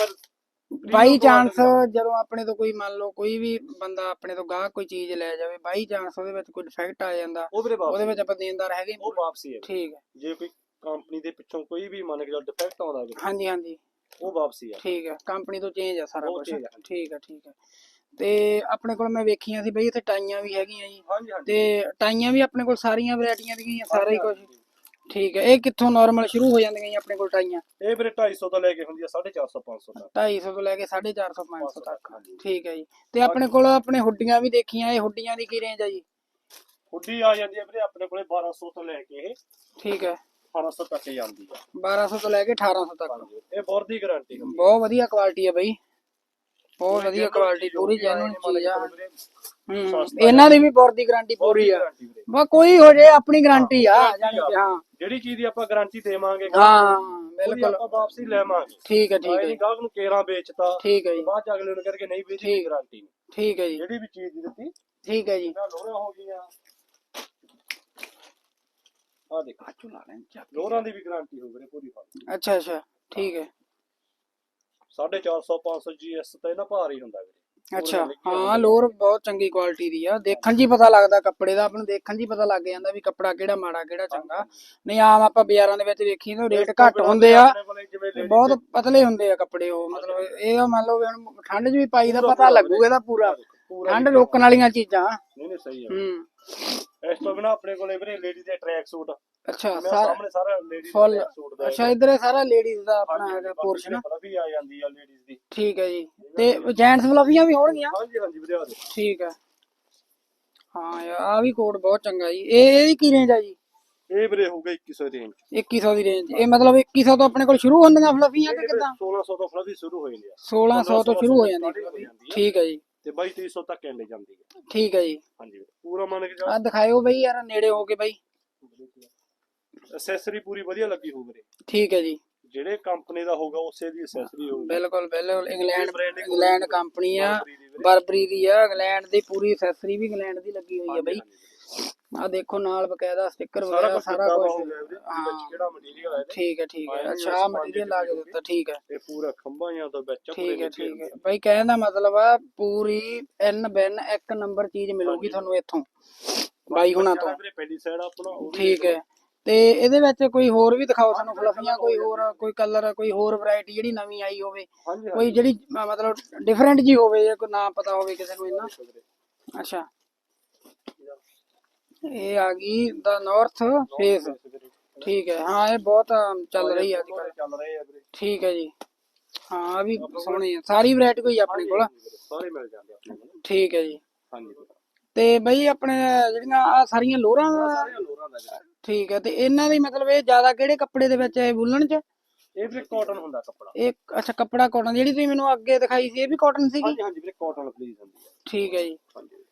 ਬਾਈ ਚਾਂਸ ਜਦੋਂ ਆਪਣੇ ਤੋਂ ਕੋਈ ਮੰਨ ਲਓ ਕੋਈ ਵੀ ਬੰਦਾ ਆਪਣੇ ਤੋਂ ਗਾਹਕ ਕੋਈ ਚੀਜ਼ ਲੈ ਜਾਵੇ ਬਾਈ ਚਾਂਸ ਉਹਦੇ ਵਿੱਚ ਕੋਈ ਡਿਫੈਕਟ ਆ ਜਾਂਦਾ। ਉਹ ਵੀਰੇ ਉਹਦੇ ਵਿੱਚ ਆਪਾਂ ਦੇਣਦਾਰ ਹੈਗੇ ਉਹ ਵਾਪਸੀ ਹੈ। ਠੀਕ ਹੈ। ਜੇ ਕੋਈ ਕੰਪਨੀ ਦੇ ਪਿੱਛੋਂ ਕੋਈ ਵੀ ਮੰਨ ਕੇ ਚੱਲ ਡਿਫੈਕਟ ਆਉਂਦਾ ਵੀਰੇ ਹਾਂਜੀ ਹਾਂਜੀ। ਉਹ ਵਾਪਸੀ ਹੈ। ਠੀਕ ਹੈ। ਕੰਪਨੀ ਤੋਂ ਚੇਂਜ ਆ ਸਾਰਾ ਉਹ ਕੁਝ change ਆ। ਠੀਕ ਹੈ ਠੀਕ ਹੈ। ਤੇ ਆਪਣੇ ਕੋਲ ਮੈਂ ਵੇਖੀਆਂ ਸੀ ਬਈ ਇੱਥੇ ਟਾਈਆਂ ਵੀ ਹੈਗੀਆਂ ਜੀ। ਹਾਂਜੀ ਹਾਂਜੀ। ਤੇ ਟਾਈਆਂ ਵੀ ਆਪਣੇ ਕੋਲ ਸਾਰੀਆਂ ਵੈਰਾਈਟੀਆਂ ਦੀਆਂ ਸਾਰਾ ਹੀ ਕੁਝ ਠੀਕ ਹੈ ਇਹ ਕਿੱਥੋਂ ਨਾਰਮਲ ਸ਼ੁਰੂ ਹੋ ਜਾਂਦੀਆਂ ਜੀ ਆਪਣੇ ਕੋਲ ਟਾਈਆਂ? ਇਹ ਵੀਰੇ 250 ਤੋਂ ਲੈ ਕੇ ਹੁੰਦੀ ਹੈ 450 500 ਤੱਕ। 250 ਤੋਂ ਲੈ ਕੇ 450 500 ਤੱਕ। ਠੀਕ ਹੈ ਜੀ। ਤੇ ਆਪਣੇ ਕੋਲ ਆਪਣੇ ਹੁੱਡੀਆਂ ਵੀ ਦੇਖੀਆਂ ਇਹ ਹੁੱਡੀਆਂ ਦੀ ਕੀ ਰੇਂਜ ਹੈ ਜੀ? ਹੁੱਡੀ ਆ ਜਾਂਦੀ ਹੈ ਵੀਰੇ ਆਪਣੇ ਕੋਲੇ 1200 ਤੋਂ ਲੈ ਕੇ ਇਹ ਠੀਕ ਹੈ। 1800 ਤੱਕ ਹੀ ਆਉਂਦੀ ਹੈ 1200 ਤੋਂ ਲੈ ਕੇ 1800 ਤੱਕ। ਇਹ ਬੋਰ ਦੀ ਗਾਰੰਟੀ ਹੁੰਦੀ ਬਹੁਤ ਵਧੀਆ ਕੁਆਲਿਟੀ ਹੈ ਬਈ। ਬਹੁਤ ਵਧੀਆ ਕੁਆਲਿਟੀ ਪੂਰੀ ਜੈਨੂਇਨ ਚੀਜ਼ ਆ। ਹੂੰ ਇਹਨਾਂ ਦੀ ਵੀ ਬੋਰ ਦੀ ਗਾਰੰਟੀ ਪੂਰੀ ਆ। ਬਾ ਕੋਈ ਹੋ ਜੇ ਆਪਣੀ ਗਾਰੰਟੀ ਆ। ਜਾਣੀ ਕਿ ਹਾਂ। ਜਿਹੜੀ ਚੀਜ਼ ਦੀ ਆਪਾਂ ਗਾਰੰਟੀ ਦੇਵਾਂਗੇ ਹਾਂ ਉਹਦੀ ਬਿਲਕੁਲ। ਆਪਾਂ ਵਾਪਸੀ ਲੈਵਾਂਗੇ ਠੀਕ ਹੈ ਠੀਕ ਹੈ। ਨਹੀਂ ਗਾਹਕ ਨੂੰ ਕੇਰਾਂ ਵੇਚਤਾ ਠੀਕ ਹੈ ਜੀ। ਬਾਅਦ ਚ ਅਗਲੇ ਨੂੰ ਕਰਕੇ ਨਹੀਂ ਵੇਚੀ ਠੀਕ। ਗਾਰੰਟੀ ਨਹੀਂ। ਠੀਕ ਹੈ ਜੀ। ਜਿਹੜੀ ਵੀ ਚੀਜ਼ ਦਿੱਤੀ ਠੀਕ ਹੈ ਜੀ। ਨਾ ਲੋਰਾਂ ਹੋ ਗਈਆਂ। ਆ ਦੇਖੋ। ਆਚੂ ਲਾ ਲੈਣ ਚੱਕ ਲੋਰਾਂ ਦੀ ਵੀ ਗਾਰੰਟੀ ਹੋ ਵੀਰੇ ਪੂਰੀ ਫਲ ਅੱਛਾ ਅੱਛਾ। ਠੀਕ ਹੈ। 450 500 ਜੀਐਸ ਤਾਂ ਇਹਦਾ ਭਾਰ ਹੀ ਹੁੰਦਾ ਵੀਰੇ। ਅੱਛਾ ਹਾਂ ਲੋਰ ਬਹੁਤ ਚੰਗੀ ਕੁਆਲਿਟੀ ਦੀ ਆ। ਦੇਖਣ ਹੀ ਪਤਾ ਲੱਗਦਾ ਕੱਪੜੇ ਦਾ ਆਪਾਂ ਨੂੰ ਦੇਖਣ ਹੀ ਪਤਾ ਲੱਗ ਜਾਂਦਾ ਵੀ ਕੱਪੜਾ ਕਿਹੜਾ ਮਾੜਾ ਕਿਹੜਾ ਚੰਗਾ। ਨਹੀਂ ਆਮ ਆਪਾਂ ਬਾਜ਼ਾਰਾਂ ਦੇ ਵਿੱਚ ਵੇਖੀ ਤਾਂ ਰੇਟ ਘੱਟ ਹੁੰਦੇ ਆ। ਬਹੁਤ ਪਤਲੇ ਹੁੰਦੇ ਆ ਕੱਪੜੇ ਉਹ ਮਤਲਬ ਇਹ ਆ ਮੰਨ ਲਓ ਵੀ ਹੁਣ ਠੰਡ 'ਚ ਵੀ ਪਾਈ ਦਾ ਪਤਾ ਲੱਗੂਗਾ ਇਹਦਾ ਪੂਰਾ। ਠੰਡ ਰੋਕਣ ਵਾਲੀਆਂ ਚੀਜ਼ਾਂ। ਨਹੀਂ ਨਹੀਂ ਸਹੀ ਹੈ ਹੂੰ। ਇਸ ਤੋਂ ਬਿਨਾ ਆਪਣੇ ਕੋਲੇ ਵੀਰੇ ਲੇਡੀ ਦੇ ਟਰੈਕ ਸੂਟ ਅੱਛਾ ਸਾਰਾ ਸਾਹਮਣੇ ਸਾਰਾ ਲੇਡੀ ਫੁੱਲ ਦੇ ਸੂਟ ਦਾ ਅੱਛਾ ਇਧਰ ਸਾਰਾ ਲੇਡੀਜ਼ ਦਾ ਆਪਣਾ ਹੈਗਾ ਪੋਰਸ਼ਨ ਵੀ ਆ ਜਾਂਦੀ ਆ ਲੇਡੀਜ਼ ਦੀ। ਠੀਕ ਹੈ ਜੀ। ਤੇ ਜੈਂਟਸ ਫਲਫੀਆਂ ਵੀ ਹੋਣਗੀਆਂ? ਹਾਂਜੀ ਹਾਂਜੀ ਵੀਰੇ ਆ ਦੇਖੋ ਠੀਕ ਹੈ। ਹਾਂ ਯਾਰ ਆ ਵੀ ਕੋਡ ਬਹੁਤ ਚੰਗਾ ਜੀ। ਇਹ ਇਹਦੀ ਕੀ ਰੇਂਜ ਆ ਜੀ? ਇਹ ਵੀਰੇ ਹੋਊਗਾ 2100 ਦੀ ਰੇਂਜ 2100 ਦੀ ਰੇਂਜ ਇਹ ਮਤਲਬ 2100 ਤੋਂ ਆਪਣੇ ਕੋਲ ਸ਼ੁਰੂ ਹੁੰਦੀਆਂ ਫਲਫੀਆਂ ਕਿ ਕਿਦਾਂ? 1600 ਤੋਂ ਫਲਵੀ ਸ਼ੁਰੂ ਹੋ ਜਾਂਦੀ ਆ 1600 ਤੋਂ ਸ਼ੁਰੂ ਹੋ ਜਾਂਦੀ ਹੋ। ਠੀਕ ਹੈ ਜੀ। ਤੇ 2200 ਤੱਕ ਐਂਡ ਜਾਂਦੀ ਹੈ। ਠੀਕ ਹੈ ਜੀ। ਹਾਂਜੀ ਵੀਰੇ। ਪੂਰਾ ਮੰਨ ਕੇ ਆ ਦਿਖਾਇਓ ਬਈ ਯਾਰ ਨੇੜੇ ਹੋ ਕੇ ਬਈ। ਐਕਸੈਸਰੀ ਪੂਰੀ ਵਧੀਆ ਲੱਗੀ ਹੋਊ ਵੀਰੇ ਠੀਕ ਹੈ ਜੀ। ਜਿਹੜੇ ਕੰਪਨੀ ਦਾ ਹੋਊਗਾ ਉਸੇ ਦੀ ਐਕਸੈਸਰੀ ਹੋਊਗੀ। ਬਿਲਕੁਲ ਬਿਲਕੁਲ। ਇੰਗਲੈਂਡ ਇੰਗਲੈਂਡ ਕੰਪਨੀ ਆ। ਬਰਬਰੀ ਦੀ ਆ ਇੰਗਲੈਂਡ ਦੀ ਪੂਰੀ ਐਕਸੈਸਰੀ ਵੀ ਇੰਗਲੈਂਡ ਦੀ ਲੱਗੀ ਹੋਈ ਹੈ ਬਈ। ਆ ਦੇਖੋ ਨਾਲ ਬਕਾਇਦਾ ਸਟicker ਵਗੈਰਾ ਸਾਰਾ ਕੁਝ ਹਾਂ। ਕਿਹੜਾ ਮਟੀਰੀਅਲ ਹੈ ਠੀਕ ਹੈ ਠੀਕ ਹੈ। ਅੱਛਾ ਆ ਮਟੀਰੀਅਲ ਲਾ ਕੇ ਦਿੱਤਾ ਠੀਕ ਹੈ। ਇਹ ਪੂਰਾ ਖੰਭਾ ਜਾਂ ਤੋਂ ਵਿੱਚ ਠੀਕ ਹੈ ਠੀਕ ਹੈ। ਬਈ ਕਹਿਣ ਦਾ ਮਤਲਬ ਆ ਪੂਰੀ ਐਨ ਬੈਨ ਇੱਕ ਨੰਬਰ ਚੀਜ਼ ਮਿਲੂਗੀ ਤੁਹਾਨੂੰ ਇੱਥੋਂ ਬਾਈ ਹੁਣਾਂ ਤੋਂ। ਪਹਿਲੀ ਸਾਈਡ ਆਪਣਾ ਠੀਕ ਹੈ। ਤੇ ਇਹਦੇ ਵਿੱਚ ਕੋਈ ਹੋਰ ਵੀ ਦਿਖਾਓ ਸਾਨੂੰ ਫਲਫੀਆਂ ਕੋਈ ਹੋਰ ਕੋਈ ਕਲਰ ਕੋਈ ਹੋਰ ਵੈਰਾਈਟੀ ਜਿਹੜੀ ਨਵੀਂ ਆਈ ਹੋਵੇ। ਕੋਈ ਜਿਹੜੀ ਅ, ਮਤਲਬ ਡਿਫਰੈਂਟ ਜੀ ਹੋਵੇ ਜਾਂ ਕੋਈ ਨਾ ਪਤਾ ਹੋਵੇ ਕਿਸੇ ਨੂੰ ਇੰਨਾ। ਹਾਂਜੀ ਅੱਛਾ। ਇਹ ਆ ਗਈ ਦਾ ਨਾਰਥ ਫੇਸ ਠੀਕ ਹੈ। ਹਾਂ ਇਹ ਬਹੁਤ ਅ, ਚੱਲ ਰਹੀ ਹੈ ਅੱਜ ਕੱਲ੍ਹ ਚੱਲ ਰਹੇ ਆ ਵੀਰੇ। ਠੀਕ ਹੈ ਜੀ। ਹਾਂ ਆ ਵੀ ਸੋਹਣੀ ਹੈ। ਸਾਰੀ ਵੈਰਾਈਟੀ ਕੋਈ ਆਪਣੇ ਕੋਲ। ਸਾਰੇ ਮਿਲ ਜਾਂਦੇ ਆਪਣੇ ਕੋਲ। ਠੀਕ ਹੈ ਜੀ। ਹਾਂਜੀ ਤੇ ਬਈ ਆਪਣੇ ਜਿਹੜੀਆਂ ਆ ਸਾਰੀਆਂ ਲੋਰਾਂ ਦਾ ਠੀਕ ਹੈ ਤੇ ਇਹਨਾਂ ਦੀ ਮਤਲਬ ਇਹ ਜ਼ਿਆਦਾ ਕਿਹੜੇ ਕੱਪੜੇ ਦੇ ਵਿੱਚ ਹੈ ਵੁਲਣ ਚ? ਇਹ ਵੀਰੇ ਕਾਟਨ ਹੁੰਦਾ ਕੱਪੜਾ। ਇਹ ਅੱਛਾ ਕੱਪੜਾ ਕਾਟਨ ਜਿਹੜੀ ਤੁਸੀਂ ਮੈਨੂੰ ਅੱਗੇ ਦਿਖਾਈ ਸੀ ਇਹ ਵੀ ਕਾਟਨ ਸੀਗੀ? ਹਾਂਜੀ ਹਾਂਜੀ ਵੀਰੇ ਕਾਟਨ ਪਲੀਜ਼ ਹੁੰਦੀ ਹੈ। ਠੀਕ ਹੈ ਜੀ। ਹਾਂਜੀ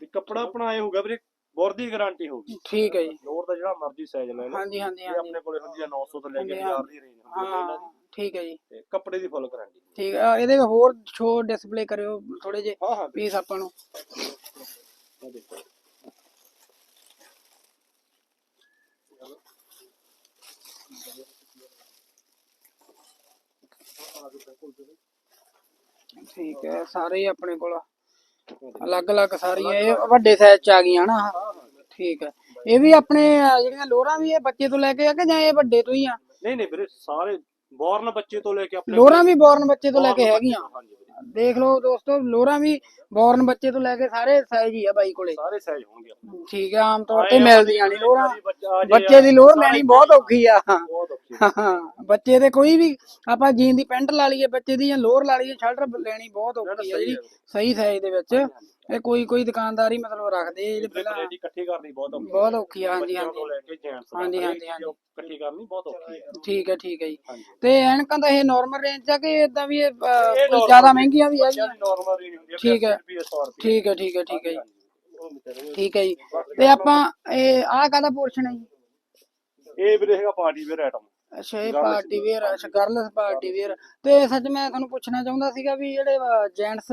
ਵੀ ਕੱਪੜਾ ਆਪਣਾ ਇਹ ਹੋਊਗਾ ਵੀਰੇ ਬੋਰ ਦੀ ਗਾਰੰਟੀ ਹੋਊਗੀ। ਠੀਕ ਹੈ ਜੀ। ਲੋਰ ਦਾ ਜਿਹੜਾ ਮਰਜ਼ੀ ਸਾਈਜ਼ ਲੈ ਲਓ। ਹਾਂਜੀ ਹਾਂਜੀ ਇਹ ਹਾਂਜੀ। ਆਪਣੇ ਕੋਲੇ ਹੁੰਦੀ ਆ 900 ਤੋਂ ਲੈ ਕੇ ਹਾਂਜੀ, 1000 ਦੀ ਰੇਂਜ ਹੁੰਦੀ ਹੈ ਇਹਨਾਂ ਹਾਂ ਠੀਕ ਹੈ ਜੀ। ਤੇ ਕੱਪੜੇ ਦੀ ਫੁੱਲ ਗਾਰੰਟੀ ਠੀਕ ਆ ਇਹਦੇ ਹੋਰ ਸ਼ੋ ਡਿਸਪਲੇ ਕਰਿਓ ਥੋੜੇ ਜੇ ਹਾਂ ਹਾਂ ਪੀਸ ਆਪਾਂ ਨੂੰ। ਆਹ ਦੇਖੋ। ਠੀਕ ਹੈ ਸਾਰੇ ਹੀ ਆਪਣੇ ਕੋਲ ਅਲੱਗ-ਅਲੱਗ ਸਾਰੀਆਂ ਇਹ ਵੱਡੇ ਸਾਈਜ਼ ਚ ਆ ਗਈਆਂ ਨਾ। ਠੀਕ ਹੈ ਇਹ ਵੀ ਆਪਣੇ ਜਿਹੜੀਆਂ ਲੋਰਾਂ ਵੀ ਇਹ ਬੱਚੇ ਤੋਂ ਲੈ ਕੇ ਆ ਕਿ ਜਾਂ ਇਹ ਵੱਡੇ ਤੋਂ ਹੀ ਆ? ਨਹੀਂ ਨਹੀਂ ਵੀਰੇ ਸਾਰੇ ਬੋਰਨ ਬੱਚੇ ਤੋਂ ਲੈ ਕੇ ਆਪਣੇ ਲੋਰਾਂ ਵੀ ਬੋਰਨ ਬੱਚੇ ਤੋਂ ਲੈ ਕੇ ਹੈਗੀਆਂ। ਹਾਂਜੀ ਦੇਖ ਲਓ ਦੋਸਤੋ ਲੋਰਾਂ ਵੀ ਬੋਰਨ ਬੱਚੇ ਤੋਂ ਲੈ ਕੇ ਸਾਰੇ ਸਾਈਜ਼ ਹੀ ਆ ਬਾਈ ਕੋਲੇ। ਸਾਰੇ ਸਾਈਜ਼ ਹੋਣਗੇ ਆਪਣੇ ਠੀਕ ਹੈ ਆਮ ਤੌਰ ਤੇ ਮਿਲਦੀਆਂ ਨਹੀਂ ਲੋਰਾਂ ਬੱਚਾ ਆ ਦੀ ਲੋਰ ਲੈਣੀ ਬਹੁਤ ਔਖੀ ਆ। ਬਹੁਤ ਔਖੀ ਬੱਚੇ ਦੇ ਕੋਈ ਵੀ ਆਪਾਂ ਜੀਨ ਦੀ ਪੈਂਟ ਲਾ ਲਈਏ ਬੱਚੇ ਦੀ ਜਾਂ ਲੋਅਰ ਲਾ ਲਈਏ ਸ਼ਰਟ ਲੈਣੀ ਬਹੁਤ ਔਖੀ ਆ ਜਿਹੜੀ ਸਹੀ ਸਾਈਜ਼ ਦੇ ਵਿੱਚ। ਇਹ ਕੋਈ ਕੋਈ ਦੁਕਾਨਦਾਰੀ ਮਤਲਬ ਰੱਖਦੇ ਜਿਹੜੇ ਪਹਿਲਾਂ ਕੁਆਲਿਟੀ ਇਕੱਠੀ ਕਰਨੀ ਬਹੁਤ ਔਖੀ ਬਹੁਤ ਔਖੀ ਆ ਹਾਂਜੀ ਹਾਂਜੀ। ਤੋਂ ਲੈ ਕੇ ਜੈਂਟਸ ਹਾਂਜੀ, ਹਾਂਜੀ, ਹਾਂਜੀ। ਇਕੱਠੀ ਕਰਨੀ ਬਹੁਤ ਔਖੀ ਹੈ। ਠੀਕ ਹੈ ਠੀਕ ਹੈ ਜੀ। ਤੇ ਐਨਕਾਂ ਦਾ ਇਹ ਨਾਰਮਲ ਰੇਂਜ ਆ ਕਿ ਇਦਾਂ ਵੀ ਜ਼ਿਆਦਾ ਮਹਿੰਗੀਆਂ ਵੀ ਹੈਗੀਆਂ? ਨਾਰਮਲ ਰੇਂਜ ਹੁੰਦੀ ਹੈ ਠੀਕ ਹੈ। 80 ਰੁਪਏ 100 ਰੁਪਏ ਠੀਕ ਹੈ ਠੀਕ ਹੈ ਠੀਕ ਹੈ ਜੀ ਠੀਕ ਹੈ ਜੀ। ਤੇ ਆਪਾਂ ਇਹ ਆਹ ਕਾਹਦਾ ਪੋਰਸ਼ਨ ਹੈ ਜੀ? ਇਹ ਵੀਰੇ ਹੈਗਾ ਪਾਰਟੀ ਵੇਅਰ ਆਈਟਮ ਅੱਛਾ ਇਹ ਪਾਰਟੀ ਵੇਅਰ ਅੱਛਾ ਗਰਲਸ ਪਾਰਟੀ ਵੇਅਰ ਤੇ ਸੱਚ ਮੈਂ ਤੁਹਾਨੂੰ ਪੁੱਛਣਾ ਚਾਹੁੰਦਾ ਸੀਗਾ ਵੀ ਜਿਹੜੇ ਜੈਂਟਸ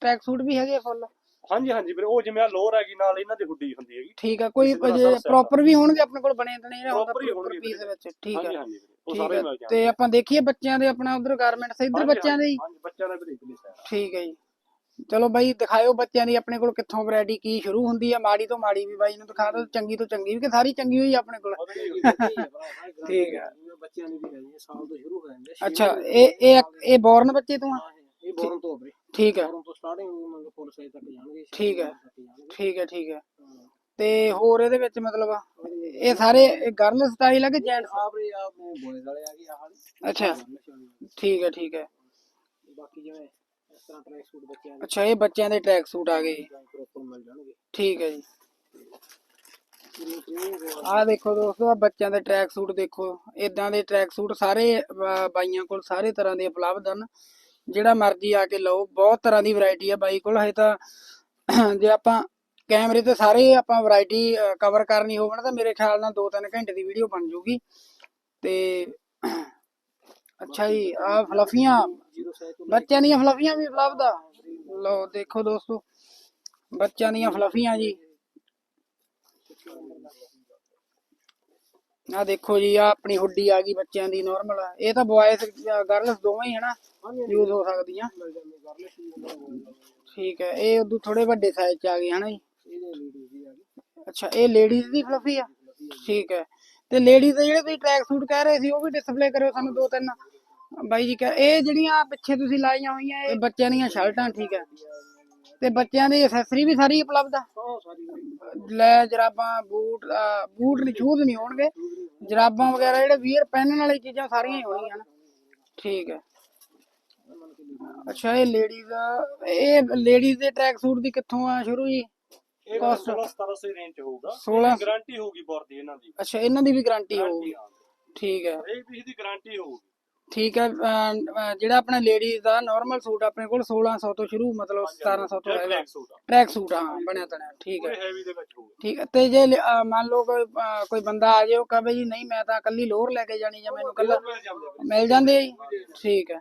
ਟਰੈਕ ਸੂਟ ਵੀ ਹੈਗੇ ਫੁੱਲ ਹਾਂਜੀ ਹਾਂਜੀ ਵੀਰੇ ਉਹ ਜਿਵੇਂ ਆ ਲੋਅਰ ਹੈਗੀ ਨਾਲ ਇਹਨਾਂ ਦੀ ਹੁੱਡੀ ਹੁੰਦੀ ਹੈਗੀ। ਠੀਕ ਹੈ ਕੋਈ ਜੇ ਸਾਰਾ set ਪ੍ਰੋਪਰ ਵੀ ਹੋਣਗੇ ਆਪਣੇ ਕੋਲ ਬਣੇ ਤਣੇ ਜਿਹੜਾ ਹੁੰਦਾ Proper ਹੀ ਹੋਣਗੇ ਪੀਸ ਵੀਰੇ। ਵਿੱਚ ਠੀਕ ਹਾਂਜੀ ਹੈ ਹਾਂਜੀ ਵੀਰੇ, ਉਹ ਠੀਕ ਸਾਰੇ ਮਿਲ ਜਾਣਗੇ। ਤੇ ਆਪਾਂ ਦੇਖੀਏ ਬੱਚਿਆਂ ਦੇ ਆਪਣਾ ਉਧਰ ਗਾਰਮੈਂਟਸ ਇੱਧਰ ਹਾਂਜੀ, ਬੱਚਿਆਂ ਦੇ ਹੀ। ਹਾਂਜੀ ਬੱਚਿਆਂ ਦਾ ਵੀਰੇ ਇਕਲੀ ਸਾਰਾ। ਠੀਕ ਹੈ ਜੀ। ਚਲੋ ਬਾਈ ਦਿਖਾਇਓ ਬੱਚਿਆਂ ਦੀ ਆਪਣੇ ਕੋਲ ਕਿੱਥੋਂ ਵੈਰਾਈਟੀ ਕੀ ਸ਼ੁਰੂ ਹੁੰਦੀ ਆ ਮਾੜੀ ਤੋਂ ਮਾੜੀ ਵੀ ਬਾਈ ਨੂੰ ਦਿਖਾ ਦਿਓ ਚੰਗੀ ਤੋਂ ਚੰਗੀ ਵੀ ਕਿ ਸਾਰੀ ਚੰਗੀ ਹੋਈ ਆ ਆਪਣੇ ਕੋਲ? ਠੀਕ ਹੈ ਬੱਚਿਆਂ ਦੀ ਵੀ ਹੈਗੀ ਸਾਲ ਤੋਂ ਸ਼ੁਰੂ ਹੋ ਜਾਂਦੇ ਆ ਅੱਛਾ ਇਹ ਇਹ ਇਹ ਬੋਰਨ ਬੱਚੇ ਤੋਂ ਆ? ਤੋਂ ਠੀਕ ਹੈ। ਬੋਰਨ ਤੋਂ ਸਟਾਰਟਿੰਗ ਮੰਨ ਫੁੱਲ ਸਾਈਜ਼ ਤੱਕ ਜਾਣਗੇ ਠੀਕ ਹੈ। ਠੀਕ ਹੈ ਠੀਕ ਹੈ। ਤੇ ਹੋਰ ਇਹਦੇ ਵਿੱਚ ਮਤਲਬ ਇਹ ਸਾਰੇ ਗਰਲ ਸਟਾਈਲ ਆ ਕਿ ਜੈਂਟਸ ਆਹ ਵੀਰੇ ਆ ਬੋਇਜ਼ ਵਾਲੇ ਆ ਗਏ ਆਹ ਅੱਛਾ। ਠੀਕ ਹੈ ਠੀਕ ਹੈ। ਬਾਕੀ ਜਿਵੇਂ ਇਸ ਤਰ੍ਹਾਂ ਟਰੈਕ ਸੂਟ ਬੱਚਿਆਂ ਅੱਛਾ ਇਹ ਬੱਚਿਆਂ ਦੇ ਟਰੈਕ ਸੂਟ ਆ ਗਏ। ਦੇ ਪ੍ਰੋਪਰ ਮਿਲ ਜਾਣਗੇ। ਠੀਕ ਹੈ ਜੀ। ਆਹ ਦੇਖੋ ਦੋਸਤੋ ਆ ਬੱਚਿਆਂ ਦੇ ਟਰੈਕ ਸੂਟ ਦੇਖੋ। ਇਦਾਂ ਦੇ ਟਰੈਕ ਸੂਟ ਸਾਰੇ ਬਾਈਆਂ ਕੋਲ ਸਾਰੇ ਤਰ੍ਹਾਂ ਦੇ ਉਪਲਬਧ ਹਨ। ਜਿਹੜਾ ਮਰਜ਼ੀ ਆ ਕੇ ਲਓ, ਬਹੁਤ ਤਰ੍ਹਾਂ ਦੀ ਵੈਰਾਈਟੀ ਆ ਬਾਈ ਕੋਲ, ਹਜੇ ਤਾਂ ਜੇ ਆਪਾਂ ਕੈਮਰੇ ਤੇ ਸਾਰੇ ਆਪਾਂ ਵੈਰਾਈਟੀ ਕਵਰ ਕਰਨੀ ਹੋਵੇ ਤਾਂ ਮੇਰੇ ਖਿਆਲ ਨਾਲ 2-3 ਘੰਟੇ ਦੀ ਵੀਡੀਓ ਬਣ ਜੂਗੀ। ਤੇ ਅੱਛਾ ਜੀ ਆ ਫਲਫੀਆਂ, ਬੱਚਿਆਂ ਦੀਆਂ ਫਲਫੀਆਂ ਵੀ ਉਪਲਬਧ ਆ ਲਓ, ਦੇਖੋ ਦੋਸਤੋ, ਬੱਚਿਆਂ ਦੀਆਂ ਫਲਫੀਆਂ ਜੀ। ਆ ਦੇਖੋ ਜੀ ਆ ਆਪਣੀ ਹੁੱਡੀ ਆ ਗਈ ਬੱਚਿਆਂ ਦੀ ਨਾਰਮਲ ਇਹ ਤਾਂ ਬॉयਜ਼ ਗਰਲਸ ਦੋਵੇਂ ਹੀ ਹਨਾ ਯੂਜ਼ ਹੋ ਸਕਦੀਆਂ। ਮਿਲ ਜਾਂਦੇ ਗਰਲੇ ਠੀਕ ਹੈ, ਇਹ ਉਦੋਂ ਥੋੜੇ ਵੱਡੇ ਸਾਈਜ਼ ਚ ਆ ਗਏ ਹਨਾ ਜੀ? ਅੱਛਾ, ਇਹ ਲੇਡੀਜ਼ ਦੀ ਫਲਫੀ ਆ? ਠੀਕ ਹੈ, ਤੇ ਲੇਡੀਜ਼ ਦੇ ਜਿਹੜੇ ਤੁਸੀਂ ਟਰੈਕ ਸੂਟ ਕਹਿ ਰਹੇ ਸੀ, ਉਹ ਵੀ ਡਿਸਪਲੇ ਕਰਿਓ ਸਾਨੂੰ ਦੋ ਤਿੰਨ। ਬਾਈ ਜੀ ਕਹਿ ਇਹ ਜਿਹੜੀਆਂ ਪਿੱਛੇ ਤੁਸੀਂ ਲਾਈਆਂ ਹੋਈਆਂ, ਇਹ ਬੱਚਿਆਂ ਦੀਆਂ ਸ਼ਰਟਾਂ, ਠੀਕ ਹੈ। ਤੇ ਬੱਚਿਆਂ ਦੀ ਐਕਸੈਸਰੀ ਵੀ ਸਾਰੀ ਉਪਲਬਧ ਆ? ਲੈ ਜਰਾਬਾਂ, ਬੂਟ ਬੂਟ ਨਹੀਂ ਸ਼ੂਜ਼ ਨਹੀਂ ਹੋਣਗੇ। ਜਰਾਬਾਂ ਵਗੈਰਾ, ਜਿਹੜੇ ਵੀਰ ਪਹਿਨਣ ਵਾਲੀ ਚੀਜ਼ਾਂ ਸਾਰੀਆਂ ਹੀ ਹੋਣਗੀਆਂ ਠੀਕ ਹੈ। ਅੱਛਾ ਇਹ ਲੇਡੀਜ਼ ਇਹ ਲੇਡੀਜ਼ ਦੇ ਟਰੈਕ ਸੂਟ ਦੀ ਕਿੱਥੋਂ ਆ ਸ਼ੁਰੂ ਜੀ? ਇਹ Cost? 16 1700 ਰੇਂਜ ਚ ਹੋਊਗਾ। 16 ਗਾਰੰਟੀ ਹੋਊਗੀ ਬੋਰ ਦੀ ਇਹਨਾਂ ਦੀ। ਅੱਛਾ ਇਹਨਾਂ ਦੀ ਵੀ ਗਾਰੰਟੀ ਹੋਊਗੀ। ਠੀਕ ਹੈ। ਇਹ ਵੀ ਇਹਦੀ ਗਾਰੰਟੀ ਹੋਊਗੀ। ਠੀਕ ਹੈ ਜਿਹੜਾ ਆਪਣਾ ਲੇਡੀਜ਼ ਦਾ ਨਾਰਮਲ ਸੂਟ ਆਪਣੇ ਕੋਲ 1600 ਤੋਂ ਸ਼ੁਰੂ ਮਤਲਬ 1700 ਤੋਂ ਹੈਗਾ। ਬਲੈਕ ਸੂਟ ਆ। ਟਰੈਕ ਸੂਟ ਹਾਂ ਬਣਿਆ ਤਣਿਆ ਠੀਕ ਹੈ। ਪੂਰੇ ਹੈਵੀ ਦੇ ਵਿੱਚ ਹੋਊਗਾ। ਠੀਕ ਹੈ ਤੇ ਜੇ ਲ- ਅਹ, ਮੰਨ ਲਓ ਕੋਈ ਬੰਦਾ ਆ ਜਾਏ ਉਹ ਕਹੇ ਜੀ ਨਹੀਂ ਮੈਂ ਤਾਂ ਕੱਲੀ ਲੋਰ ਲੈ ਕੇ ਜਾਣੀ ਜਾਂ ਮੈਨੂੰ ਕੱਲਾ ਮਿਲ ਜਾਂਦੇ ਆ। ਮਿਲ ਜਾਂਦੇ ਆ ਜੀ। ਠੀਕ ਹੈ।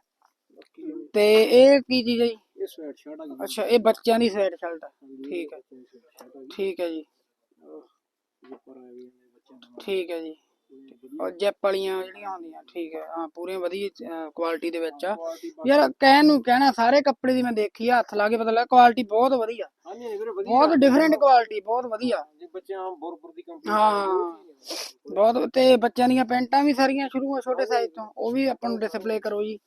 ਤੇ ਇਹ ਕੀ ਚੀਜ਼ ਹੈ ਜੀ? ਇਹ ਸਵੈਟ ਸ਼ਰਟ ਆ ਗਈ ਅੱਛਾ ਇਹ ਬੱਚਿਆਂ ਦੀ ਸਵੈਟ ਸ਼ਰਟ ਹੈ ਠੀਕ ਹੈ। ਠੀਕ ਹੈ ਜੀ। ਆ ਠੀਕ ਹੈ ਜੀ। ਔਰ ਜੈਪ ਵਾਲੀਆਂ ਜਿਹੜੀਆਂ ਹੁੰਦੀਆਂ ਠੀਕ ਹੈ। ਹਾਂ ਪੂਰੇ ਵਧੀਆ ਕੁਆਲਿਟੀ ਦੇ ਵਿੱਚ ਆ। ਯਾਰ ਕਹਿਣ ਨੂੰ ਕਹਿਣਾ ਸਾਰੇ ਕੱਪੜੇ ਦੀ ਮੈਂ ਦੇਖੀ ਆ, ਹੱਥ ਲਾ ਕੇ ਪਤਾ ਲੱਗਾ ਕੁਆਲਿਟੀ ਬਹੁਤ ਵਧੀਆ। ਬਹੁਤ ਡਿਫਰੈਂਟ ਕੁਆਲਿਟੀ ਬਹੁਤ ਵਧੀਆ। ਜੇ ਬੱਚਿਆਂ ਬੋਰਪੁਰ ਦੀ ਕੰਪਨੀ ਹਾਂ। ਬਹੁਤ ਤੇ ਬੱਚਿਆਂ ਦੀਆਂ ਪੈਂਟਾਂ ਵੀ ਸਾਰੀਆਂ ਸ਼ੁਰੂ ਆ ਛੋਟੇ ਸਾਈਜ਼ ਤੋਂ ਉਹ ਵੀ ਆਪਾਂ ਨੂੰ ਡਿਸਪਲੇ ਕਰੋ ਜੀ।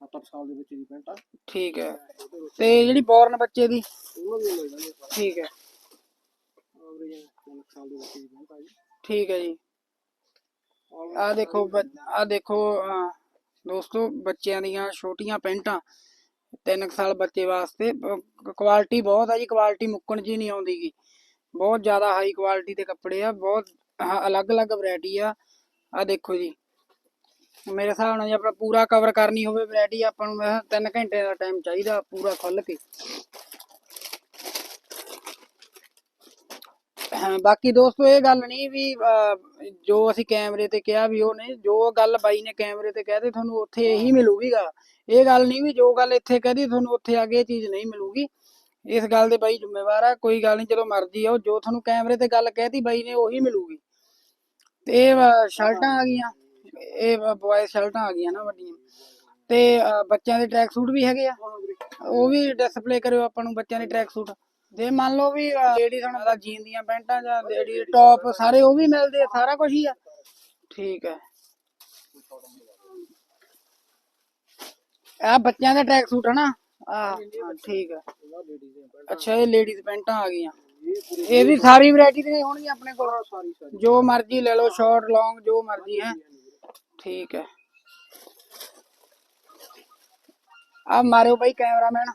7-8 ਸਾਲ ਦੇ ਬੱਚੇ ਦੀ ਪੈਂਟ ਆ। ਠੀਕ ਹੈ। ਤੇ ਜਿਹੜੀ ਬੌਰਨ ਬੱਚੇ ਦੀ? ਉਹਨਾਂ ਦੀ ਮਿਲ ਜਾਂਦੀ ਠੀਕ ਹੈ। ਆਵਰੇਜ 3 ਸਾਲ ਦੇ ਬੱਚੇ ਦੀ ਪੈਂਟ ਆ ਜੀ। ਠੀਕ ਹੈ ਜੀ। ਆ ਦੇਖੋ ਆ ਦੇਖੋ ਦੋਸਤੋ ਬੱਚਿਆਂ ਦੀਆਂ ਛੋਟੀਆਂ ਪੈਂਟਾਂ। 3 ਸਾਲ ਬੱਚੇ ਵਾਸਤੇ ਕੁਆਲਿਟੀ ਬਹੁਤ ਆ ਜੀ ਕੁਆਲਿਟੀ ਮੁੱਕਣ ਜੀ ਨਹੀਂ ਆਉਂਦੀਗੀ। ਬਹੁਤ ਜ਼ਿਆਦਾ ਹਾਈ ਕੁਆਲਿਟੀ ਦੇ ਕੱਪੜੇ ਆ ਬਹੁਤ ਅਲੱਗ-ਅਲੱਗ ਵੈਰਾਈਟੀ ਆ। ਆ ਦੇਖੋ ਜੀ। ਮੇਰੇ ਹਿਸਾਬ ਨਾਲ ਜੇ ਆਪਾਂ ਪੂਰਾ ਕਵਰ ਕਰਨੀ ਹੋਵੇ ਵੈਰਾਈਟੀ ਆਪਾਂ ਨੂੰ ਮੈਂ 3 ਘੰਟੇ ਦਾ ਟਾਈਮ ਚਾਹੀਦਾ ਪੂਰਾ ਖੁੱਲ ਕੇ। ਬਾਕੀ ਦੋਸਤੋ, ਇਹ ਗੱਲ ਨਹੀਂ ਵੀ ਜੋ ਅਸੀਂ ਕੈਮਰੇ ਤੇ ਕਿਹਾ ਵੀ ਉਹ ਨਹੀਂ, ਜੋ ਗੱਲ ਬਾਈ ਨੇ ਕੈਮਰੇ ਤੇ ਕਹਦੇ ਤੁਹਾਨੂੰ ਉੱਥੇ ਇਹੀ ਮਿਲੂਗੀਗਾ ਇਹ ਗੱਲ ਨਹੀਂ ਵੀ ਜੋ ਗੱਲ ਇੱਥੇ ਕਹਦੀ ਤੁਹਾਨੂੰ ਉੱਥੇ ਆ ਕੇ ਇਹ ਚੀਜ਼ ਨਹੀਂ ਮਿਲੂਗੀ। ਇਸ ਗੱਲ ਦੇ ਬਾਈ ਜ਼ਿੰਮੇਵਾਰ ਆ, ਕੋਈ ਗੱਲ ਨਹੀਂ, ਜਦੋਂ ਮਰਜ਼ੀ ਆਓ, ਜੋ ਤੁਹਾਨੂੰ ਕੈਮਰੇ ਤੇ ਗੱਲ ਕਹਿਤੀ ਬਾਈ ਨੇ, ਉਹੀ ਮਿਲੂਗੀ। ਤੇ ਸ਼ਰਟਾਂ ਆ ਗਈਆਂ। ਇਹ ਬॉयਜ਼ ਸ਼ਰਟਾਂ ਆ ਗਈਆਂ ਨਾ ਵੱਡੀਆਂ। ਤੇ ਬੱਚਿਆਂ ਦੇ ਟਰੈਕ ਸੂਟ ਵੀ ਹੈਗੇ ਆ। ਉਹ ਵੀ ਡਿਸਪਲੇ ਕਰਿਓ ਆਪਾਂ ਨੂੰ ਬੱਚਿਆਂ ਦੇ ਟਰੈਕ ਸੂਟ ਜੇ ਮੰਨ ਲਓ ਵੀ ਲੇਡੀ ਸਾਨੂੰ ਦਾ ਜੀਨ ਦੀਆਂ ਪੈਂਟਾਂ ਜਾਂ ਲੇਡੀ ਟੌਪ ਸਾਰੇ ਉਹ ਵੀ ਮਿਲਦੇ ਆ, ਸਾਰਾ ਕੁਝ ਹੀ ਆ। ਠੀਕ ਹੈ ਆ ਬੱਚਿਆਂ ਦਾ ਟਰੈਕ ਸੂਟ ਹੈ ਨਾ। ਆ ਠੀਕ ਹੈ ਅੱਛਾ, ਇਹ ਲੇਡੀਜ਼ ਪੈਂਟਾਂ ਆ ਗਈਆਂ। ਇਹ ਵੀ ਸਾਰੀ ਵੈਰਾਈਟੀ ਦੀਆਂ ਹੋਣਗੀਆਂ ਆਪਣੇ ਕੋਲ। ਜੋ ਮਰਜ਼ੀ ਲੈ ਲਓ ਸ਼ਾਰਟ ਲੌਂਗ ਜੋ ਮਰਜ਼ੀ ਹੈ। ਠੀਕ ਹੈ ਆ ਮਾਰਿਓ ਬਾਈ ਕੈਮਰਾਮੈਨ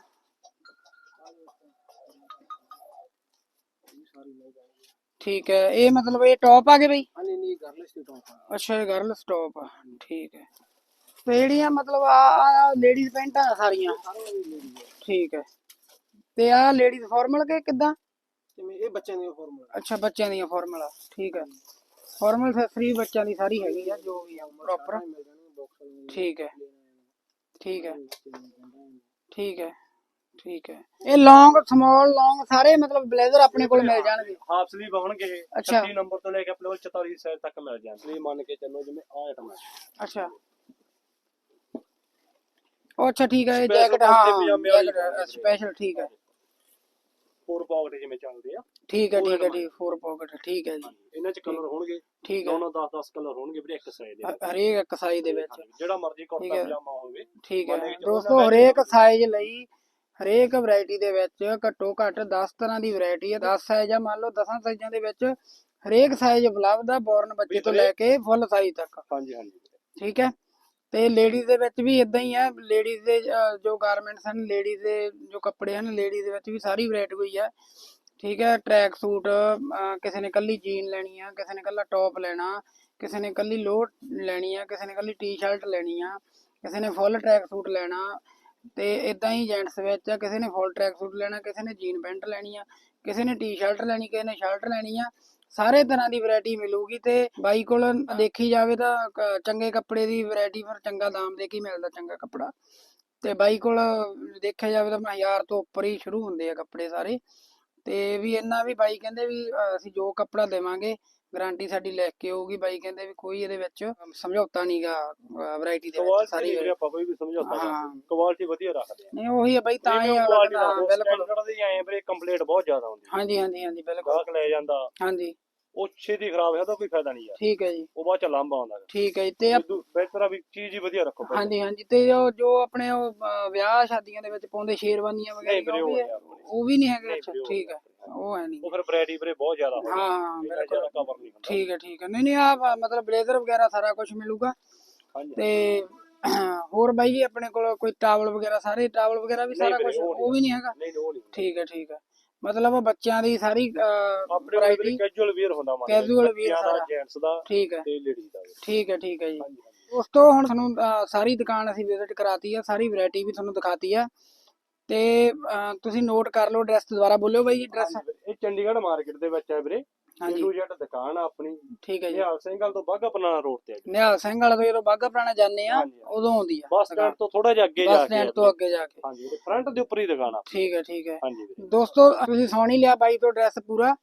ਠੀਕ ਹੈ ਇਹ ਮਤਲਬ ਇਹ ਟੌਪ ਆ ਗਏ ਬਈ ਅਨੇ ਨਹੀਂ ਗਰਲਸ ਦੀ ਟੌਪ ਅੱਛਾ ਇਹ ਗਰਲ ਸਟਾਪ ਆ ਠੀਕ ਹੈ ਤੇ ਜਿਹੜੀਆਂ ਮਤਲਬ ਆ ਲੇਡੀਜ਼ ਪੈਂਟਾਂ ਆ ਸਾਰੀਆਂ ਠੀਕ ਹੈ ਤੇ ਆ ਲੇਡੀਜ਼ ਫਾਰਮਲ ਕੇ ਕਿੱਦਾਂ ਜਿਵੇਂ ਇਹ ਬੱਚਿਆਂ ਦੀ ਫਾਰਮੂਲਾ ਅੱਛਾ ਬੱਚਿਆਂ ਦੀਆਂ ਫਾਰਮਲ ਆ ਠੀਕ ਹੈ ਫਾਰਮਲ ਐਕਸੈਸਰੀ ਬੱਚਿਆਂ ਦੀ ਸਾਰੀ ਹੈਗੀ ਆ ਜੋ ਵੀ ਆ ਪ੍ਰੋਪਰ ਮਿਲ ਜਾਣਗੇ ਬਾਕਸ ਵਾਲੇ ਠੀਕ ਹੈ। ਠੀਕ ਹੈ। ਠੀਕ ਹੈ। ਠੀਕ ਹੈ। ਇਹ ਲੌਂਗ ਸਮਾਲ ਲੌਂਗ ਸਾਰੇ ਮਤਲਬ ਬਲੇਜ਼ਰ ਆਪਣੇ ਕੋਲ ਮਿਲ ਜਾਣਗੇ। ਹਾਫ ਸਲੀਵ ਹੋਣਗੇ ਅੱਛਾ। 36 ਨੰਬਰ ਤੋਂ ਲੈ ਕੇ ਆਪਣੇ ਕੋਲ 44 ਸਾਈਜ਼ ਤੱਕ ਮਿਲ ਜਾਂਦੇ ਮੰਨ ਕੇ ਚੱਲੋ ਜਿਵੇਂ ਆਹ ਆਈਟਮ ਹੈ। ਅੱਛਾ। ਉਹ ਅੱਛਾ ਠੀਕ ਹੈ ਇਹ Special ਜੈਕਟ ਕੁੜਤੇ ਹਾਂ ਪਜਾਮੇ ਵਾਲੀ ਜੈਕਟ ਸਪੈਸ਼ਲ ਠੀਕ ਹੈ। ਫੋਰ ਪਾਕਟ ਜਿਵੇਂ ਚੱਲਦੇ ਆ। ਠੀਕ ਹੈ ਠੀਕ ਹੈ ਠੀਕ ਫੋਰ ਪਾਕਟ ਠੀਕ ਹੈ ਜੀ। ਇਹਨਾਂ ਚ ਕਲਰ ਹੋਣਗੇ। ਠੀਕ ਹੈ। ਦੋਨੋਂ 10 10 ਕਲਰ ਹੋਣਗੇ ਵੀਰੇ ਇੱਕ ਸਾਈਜ਼ ਦੇ ਹ- ਹਰੇਕ ਇੱਕ ਸਾਈਜ਼ ਦੇ ਵਿੱਚ। ਜਿਹੜਾ ਮਰਜ਼ੀ ਠੀਕ ਕੁੜਤਾ ਹੈ। ਪਜਾਮਾ ਹੋਵੇ। ਠੀਕ ਹੈ। ਕੇ ਦੋਸਤੋ ਹਰੇਕ ਸਾਈਜ਼ ਲਈ ਹਰੇਕ ਵੈਰਾਈਟੀ ਦੇ ਵਿੱਚ ਘੱਟੋ ਘੱਟ 10 ਤਰ੍ਹਾਂ ਦੀ ਵੈਰਾਈਟੀ ਹੈ। 10 ਸਾਈਜ਼ ਆ ਮੰਨ ਲਓ 10 ਸਾਈਜ਼ਾਂ ਦੇ ਵਿੱਚ ਹਰੇਕ ਸਾਈਜ਼ ਉਪਲਬਧ ਆ ਬੋਰਨ ਬੱਚੇ ਤੋਂ ਲੈ ਕੇ ਫੁੱਲ ਸਾਈਜ਼ ਤੱਕ। ਹਾਂਜੀ ਹਾਂਜੀ। ਠੀਕ ਹੈ। ਤੇ ਲੇਡੀਜ਼ ਦੇ ਵਿੱਚ ਵੀ ਇਦਾਂ ਹੀ ਆ ਲੇਡੀਜ਼ ਦੇ ਅਹ, ਜੋ ਗਾਰਮੈਂਟਸ ਹਨ ਲੇਡੀਜ਼ ਦੇ ਜੋ ਕੱਪੜੇ ਹਨ ਲੇਡੀਜ਼ ਦੇ ਵਿੱਚ ਵੀ ਸਾਰੀ ਵੈਰਾਈਟੀ ਹੋਈ ਆ। ਠੀਕ ਹੈ ਟਰੈਕ ਸੂਟ ਕਿਸੇ ਨੇ ਕੱਲੀ ਜੀਨ ਲੈਣੀ ਆ ਕਿਸੇ ਨੇ ਕੱਲਾ ਟੌਪ ਲੈਣਾ ਕਿਸੇ ਨੇ ਕੱਲੀ ਲੋਅਰ ਲੈਣੀ ਆ ਕਿਸੇ ਨੇ ਕੱਲੀ ਟੀ-ਸ਼ਰਟ ਲੈਣੀ ਆ ਕਿਸੇ ਨੇ ਫੁੱਲ ਟਰੈਕ ਸੂਟ ਲੈਣਾ ਤੇ ਇਦਾਂ ਹੀ ਜੈਂਟਸ ਵਿੱਚ ਆ ਕਿਸੇ ਨੇ ਫੁੱਲ ਟਰੈਕ ਸੂਟ ਲੈਣਾ ਕਿਸੇ ਨੇ ਜੀਨ ਪੈਂਟ ਲੈਣੀ ਆ ਕਿਸੇ ਨੇ ਟੀ-ਸ਼ਰਟ ਲੈਣੀ ਕਿਸੇ ਨੇ ਸ਼ਰਟ ਲੈਣੀ ਆ ਸਾਰੇ ਤਰ੍ਹਾਂ ਦੀ ਵੈਰਾਈਟੀ ਮਿਲੂਗੀ ਤੇ ਬਾਈ ਕੋਲ ਦੇਖੀ ਜਾਵੇ ਤਾਂ ਕ- ਚੰਗੇ ਕੱਪੜੇ ਦੀ ਵੈਰਾਈਟੀ ਫਿਰ ਚੰਗਾ ਦਾਮ ਦੇ ਕੇ ਹੀ ਮਿਲਦਾ ਚੰਗਾ ਕੱਪੜਾ। ਤੇ ਬਾਈ ਕੋਲ ਦੇਖਿਆ ਜਾਵੇ ਤਾਂ 1000 ਤੋਂ ਉੱਪਰ ਹੀ ਸ਼ੁਰੂ ਹੁੰਦੇ ਆ ਕੱਪੜੇ ਸਾਰੇ। ਤੇ ਵੀ ਇੰਨਾ ਵੀ ਬਾਈ ਕਹਿੰਦੇ ਵੀ ਅ, ਅਸੀਂ ਜੋ ਕੱਪੜਾ ਦੇਵਾਂਗੇ ਗਾਰੰਟੀ ਸਾਡੀ ਲਿਖ ਕੇ ਹੋਊਗੀ ਬਾਈ ਕਹਿੰਦੇ ਵੀ ਕੋਈ ਇਹਦੇ ਵਿੱਚ ਸਮਝੌਤਾ ਨਹੀਂਗਾ ਵੈਰਾਈਟੀ ਦੇ ਵਿੱਚ ਕੁਆਲਿਟੀ ਸਾਰੀ ਵੀਰੇ ਆਪਾਂ ਕੋਈ ਵੀ ਸਮਝੌਤਾ ਹਾਂ। ਕੁਆਲਿਟੀ ਵਧੀਆ ਰੱਖਦੇ ਆ ਨਹੀਂ ਉਹੀ ਹੈ ਬਾਈ ਤਾਂ ਹੀ ਬਿਲਕੁਲ। ਦੀ ਆਏ ਵੀਰੇ ਕੰਪਲੀਟ ਬਹੁਤ ਜ਼ਿਆਦਾ ਹੁੰਦੀ ਹਾਂਜੀ ਹਾਂਜੀ ਹਾਂਜੀ ਬਿਲਕੁਲ। ਗਾਹਕ ਲੈ ਜਾਂਦਾ। ਹਾਂਜੀ। ਉਹ ਛੇਤੀ ਖਰਾਬ ਹੈ ਤਾਂ ਕੋਈ ਫਾਇਦਾ ਨਹੀਂ ਯਾਰ ਠੀਕ ਹੈ ਜੀ। ਉਹ ਬਾਅਦ ਚ ਲਾਂਭਾ ਆਉਂਦਾ। ਠੀਕ ਹੈ ਜੀ ਤੇ ਬਿਹਤਰ ਆ ਵੀ ਚੀਜ਼ ਹੀ ਵਧੀਆ ਰੱਖੋ। ਹਾਂਜੀ ਹਾਂਜੀ ਤੇ ਉਹ ਜੋ ਆਪਣੇ ਉਹ ਵਿਆਹ ਸ਼ਾਦੀਆਂ ਦੇ ਵਿੱਚ ਪਾਉਂਦੇ ਸ਼ੇਰਵਾਨੀਆਂ ਵਗੈਰਾ ਉਹ ਵੀ ਨਹੀਂ ਹੈਗੇ? ਅੱਛਾ ਠੀਕ ਹੈ। ਉਹ ਹੈ ਨਹੀਂ ਉਹ ਫਿਰ ਵੈਰਾਈਟੀ ਵੀਰੇ ਬਹੁਤ ਜ਼ਿਆਦਾ ਹੋ ਹਾਂ ਬਿਲਕੁਲ ਕਵਰ ਨਹੀਂ ਹੁੰਦਾ। ਠੀਕ ਹੈ ਠੀਕ ਹੈ। ਨਹੀਂ ਨਹੀਂ ਆ ਮਤਲਬ ਬਲੇਜ਼ਰ ਵਗੈਰਾ ਸਾਰਾ ਕੁਝ ਮਿਲੂਗਾ। ਹਾਂਜੀ। ਤੇ ਹੋਰ ਬਾਈ ਜੀ ਆਪਣੇ ਕੋਲ ਕੋਈ ਟਾਵਲ ਵਗੈਰਾ ਸਾਰੇ ਟਾਵਲ ਵਗੈਰਾ ਵੀ ਸਾਰਾ ਕੁਝ ਉਹ ਵੀ ਨਹੀਂ ਹੈਗਾ? ਨਹੀਂ ਉਹ ਨਹੀਂ ਠੀਕ ਹੈ ਠੀਕ ਹੈ। ਮਤਲਬ ਬੱਚਿਆਂ ਦੀ ਸਾਰੀ ਵੈਰਾਈਟੀ ਕੈਜੂਅਲ ਵੀਅਰ ਹੁੰਦਾ ਮੰਨ Casual wear ਸਾਰਾ। ਜੈਂਟਸ ਦਾ ਠੀਕ ਹੈ। ਤੇ ਲੇਡੀਜ਼ ਦਾ। ਠੀਕ ਹੈ ਠੀਕ ਹੈ ਜੀ। ਹਾਂਜੀ। ਦੋਸਤੋ ਹੁਣ ਤੁਹਾਨੂੰ ਸਾਰੀ ਦੁਕਾਨ ਅਸੀਂ ਵਿਜ਼ਿਟ ਕਰਾਤੀ ਆ ਸਾਰੀ ਵੈਰਾਈਟੀ ਵੀ ਤੁਹਾਨੂੰ ਦਿਖਾਤੀ ਆ। ਤੇ ਤੁਸੀਂ ਨੋਟ ਕਰ ਲਓ ਐਡਰੈਸ ਦੁਬਾਰਾ ਬੋਲਿਓ ਬਾਈ ਐਡਰੈਸ ਇਹ ਚੰਡੀਗੜ੍ਹ ਮਾਰਕੀਟ ਦੇ ਵਿੱਚ ਹੈ ਵੀਰੇ। ਹਾਂਜੀ। ਟੂ ਜੈਟ ਦੁਕਾਨ ਆ ਆਪਣੀ ਠੀਕ ਹੈ ਜੀ। ਨਿਹਾਲ ਸਿੰਘਲ ਤੋਂ ਬਾਗਾ ਪਨਾਣਾ ਰੋਡ ਤੇ ਹੈ। ਨਿਹਾਲ ਸਿੰਘ ਵਾਲਾ ਤੋਂ ਜਦੋਂ ਬਾਗਾ ਪੁਰਾਣਾ ਜਾਂਦੇ ਆ। ਉਦੋਂ ਆਉਂਦੀ ਆ ਬੱਸ ਸਟੈਂਡ ਤੋਂ ਥੋੜਾ ਜਿਹਾ ਅੱਗੇ ਜਾ ਬੱਸ ਕੇ ਸਟੈਂਡ ਹੈ ਤੋਂ ਅੱਗੇ ਜਾ ਕੇ। ਹਾਂਜੀ ਫਰੰਟ ਦੇ ਉੱਪਰ ਹੀ ਦੁਕਾਨ ਆ ਠੀਕ ਹੈ ਠੀਕ ਹੈ। ਦੋਸਤੋ ਤੁਸੀਂ ਸੁਣ ਲਿਆ ਬਾਈ ਤੋਂ ਐਡਰੈਸ ਪੂਰਾ।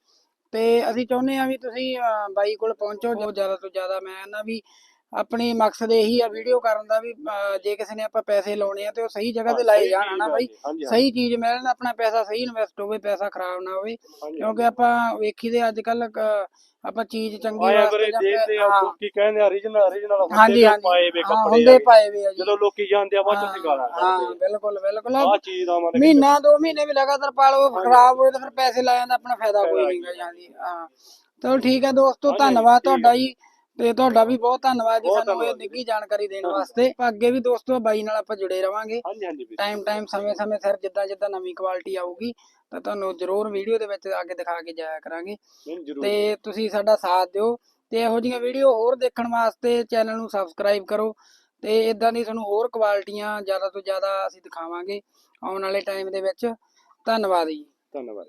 ਤੇ ਅਸੀਂ ਚਾਹੁੰਦੇ ਆ ਵੀ ਤੁਸੀਂ ਬਾਈ ਕੋਲ ਪਹੁੰਚੋ ਜੋ ਜ਼ਿਆਦਾ ਤੋਂ ਜ਼ਿਆਦਾ ਮੈਂ ਨਾ ਵੀ ਆਪਣੀ ਮਕਸਦ ਇਹੀ ਆ ਵੀਡੀਓ ਕਰਨ ਦਾ ਵੀ ਜੇ ਕਿਸੇ ਨੇ ਆਪਾਂ ਪੈਸੇ ਲਾਉਣੇ ਆ ਤੇ ਉਹ ਸਹੀ ਜਗ੍ਹਾ ਤੇ ਲਾਏ ਜਾਣ ਹਨਾ ਬਾਈ? ਸਹੀ ਚੀਜ਼ ਮਿਲਣ ਆਪਣਾ ਪੈਸਾ ਸਹੀ ਇਨਵੈਸਟ ਹੋਵੇ ਪੈਸਾ ਖਰਾਬ ਨਾ ਹੋਵੇ। ਕਿਉਂਕਿ ਆਪਾਂ ਵੇਖੀ ਦੇ ਅੱਜ ਕੱਲ ਆਪਾਂ ਚੀਜ਼ ਚੰਗੀ ਵਾਸਤੇ ਆ ਹਾਂ। ਲੋਕੀ ਕਹਿੰਦੇ ਹੁੰਦੇ ਪਾਏ ਵੇ ਕੱਪੜੇ ਹੁੰਦੇ। ਪਾਏ ਵੇ ਜਦੋਂ ਲੋਕੀ ਜਾਂਦੇ ਆ ਬਾਅਦ ਚ ਗਾਲਾਂ ਹਾਂ ਕੱਢਦੇ ਬਿਲਕੁਲ ਬਿਲਕੁਲ। ਆ ਆਹ ਚੀਜ਼ ਦਾ ਮਤਲਬ ਮਹੀਨਾ ਦੋ ਮਹੀਨੇ ਵੀ ਲਗਾਤਾਰ ਪਾਲੋ ਖਰਾਬ ਹੋਏ ਤਾਂ ਫਿਰ ਪੈਸੇ ਲਾਇਆ ਦਾ ਆਪਣਾ ਫਾਇਦਾ ਕੋਈ ਨਹੀਂਗਾ ਹਾਂਜੀ ਹਾਂ। ਚਲੋ ਠੀਕ ਹੈ ਦੋਸਤੋ ਧੰਨਵਾਦ ਤੁਹਾਡਾ ਜੀ। ਤੇ ਤੁਹਾਡਾ ਵੀ ਬਹੁਤ ਧੰਨਵਾਦ ਜੀ ਸਾਨੂੰ ਇਹ। ਨਿੱਘੀ ਜਾਣਕਾਰੀ ਦੇਣ ਵਾਸਤੇ। ਅੱਗੇ ਵੀ ਦੋਸਤੋ ਬਾਈ ਨਾਲ ਆਪਾਂ ਜੁੜੇ ਰਵਾਂਗੇ। ਹਾਂਜੀ ਹਾਂਜੀ ਵੀਰੇ। ਟਾਈਮ ਟਾਈਮ ਸਮੇਂ ਸਮੇਂ ਸਿਰ ਜਿੱਦਾਂ ਜਿੱਦਾਂ ਨਵੀਂ ਕੁਆਲਿਟੀ ਆਊਗੀ ਤਾਂ ਤੁਹਾਨੂੰ ਜ਼ਰੂਰ ਵੀਡੀਓ ਦੇ ਵਿੱਚ ਆ ਕੇ ਦਿਖਾ ਕੇ ਜਾਇਆ ਕਰਾਂਗੇ। ਤੇ ਤੁਸੀਂ ਸਾਡਾ ਸਾਥ ਦਿਓ ਤੇ ਇਹੋ ਜਿਹੀਆਂ ਵੀਡੀਓ ਹੋਰ ਦੇਖਣ ਵਾਸਤੇ ਚੈਨਲ ਨੂੰ ਸਬਸਕ੍ਰਾਈਬ ਕਰੋ ਤੇ ਇਦਾਂ ਦੀ ਤੁਹਾਨੂੰ ਹੋਰ ਕੁਆਲਿਟੀਆਂ ਜ਼ਿਆਦਾ ਤੋਂ ਜ਼ਿਆਦਾ ਅਸੀਂ ਦਿਖਾਵਾਂਗੇ ਆਉਣ ਵਾਲੇ ਟਾਈਮ ਦੇ ਵਿੱਚ। ਧੰਨਵਾਦ ਜੀ। ਧੰਨਵਾਦ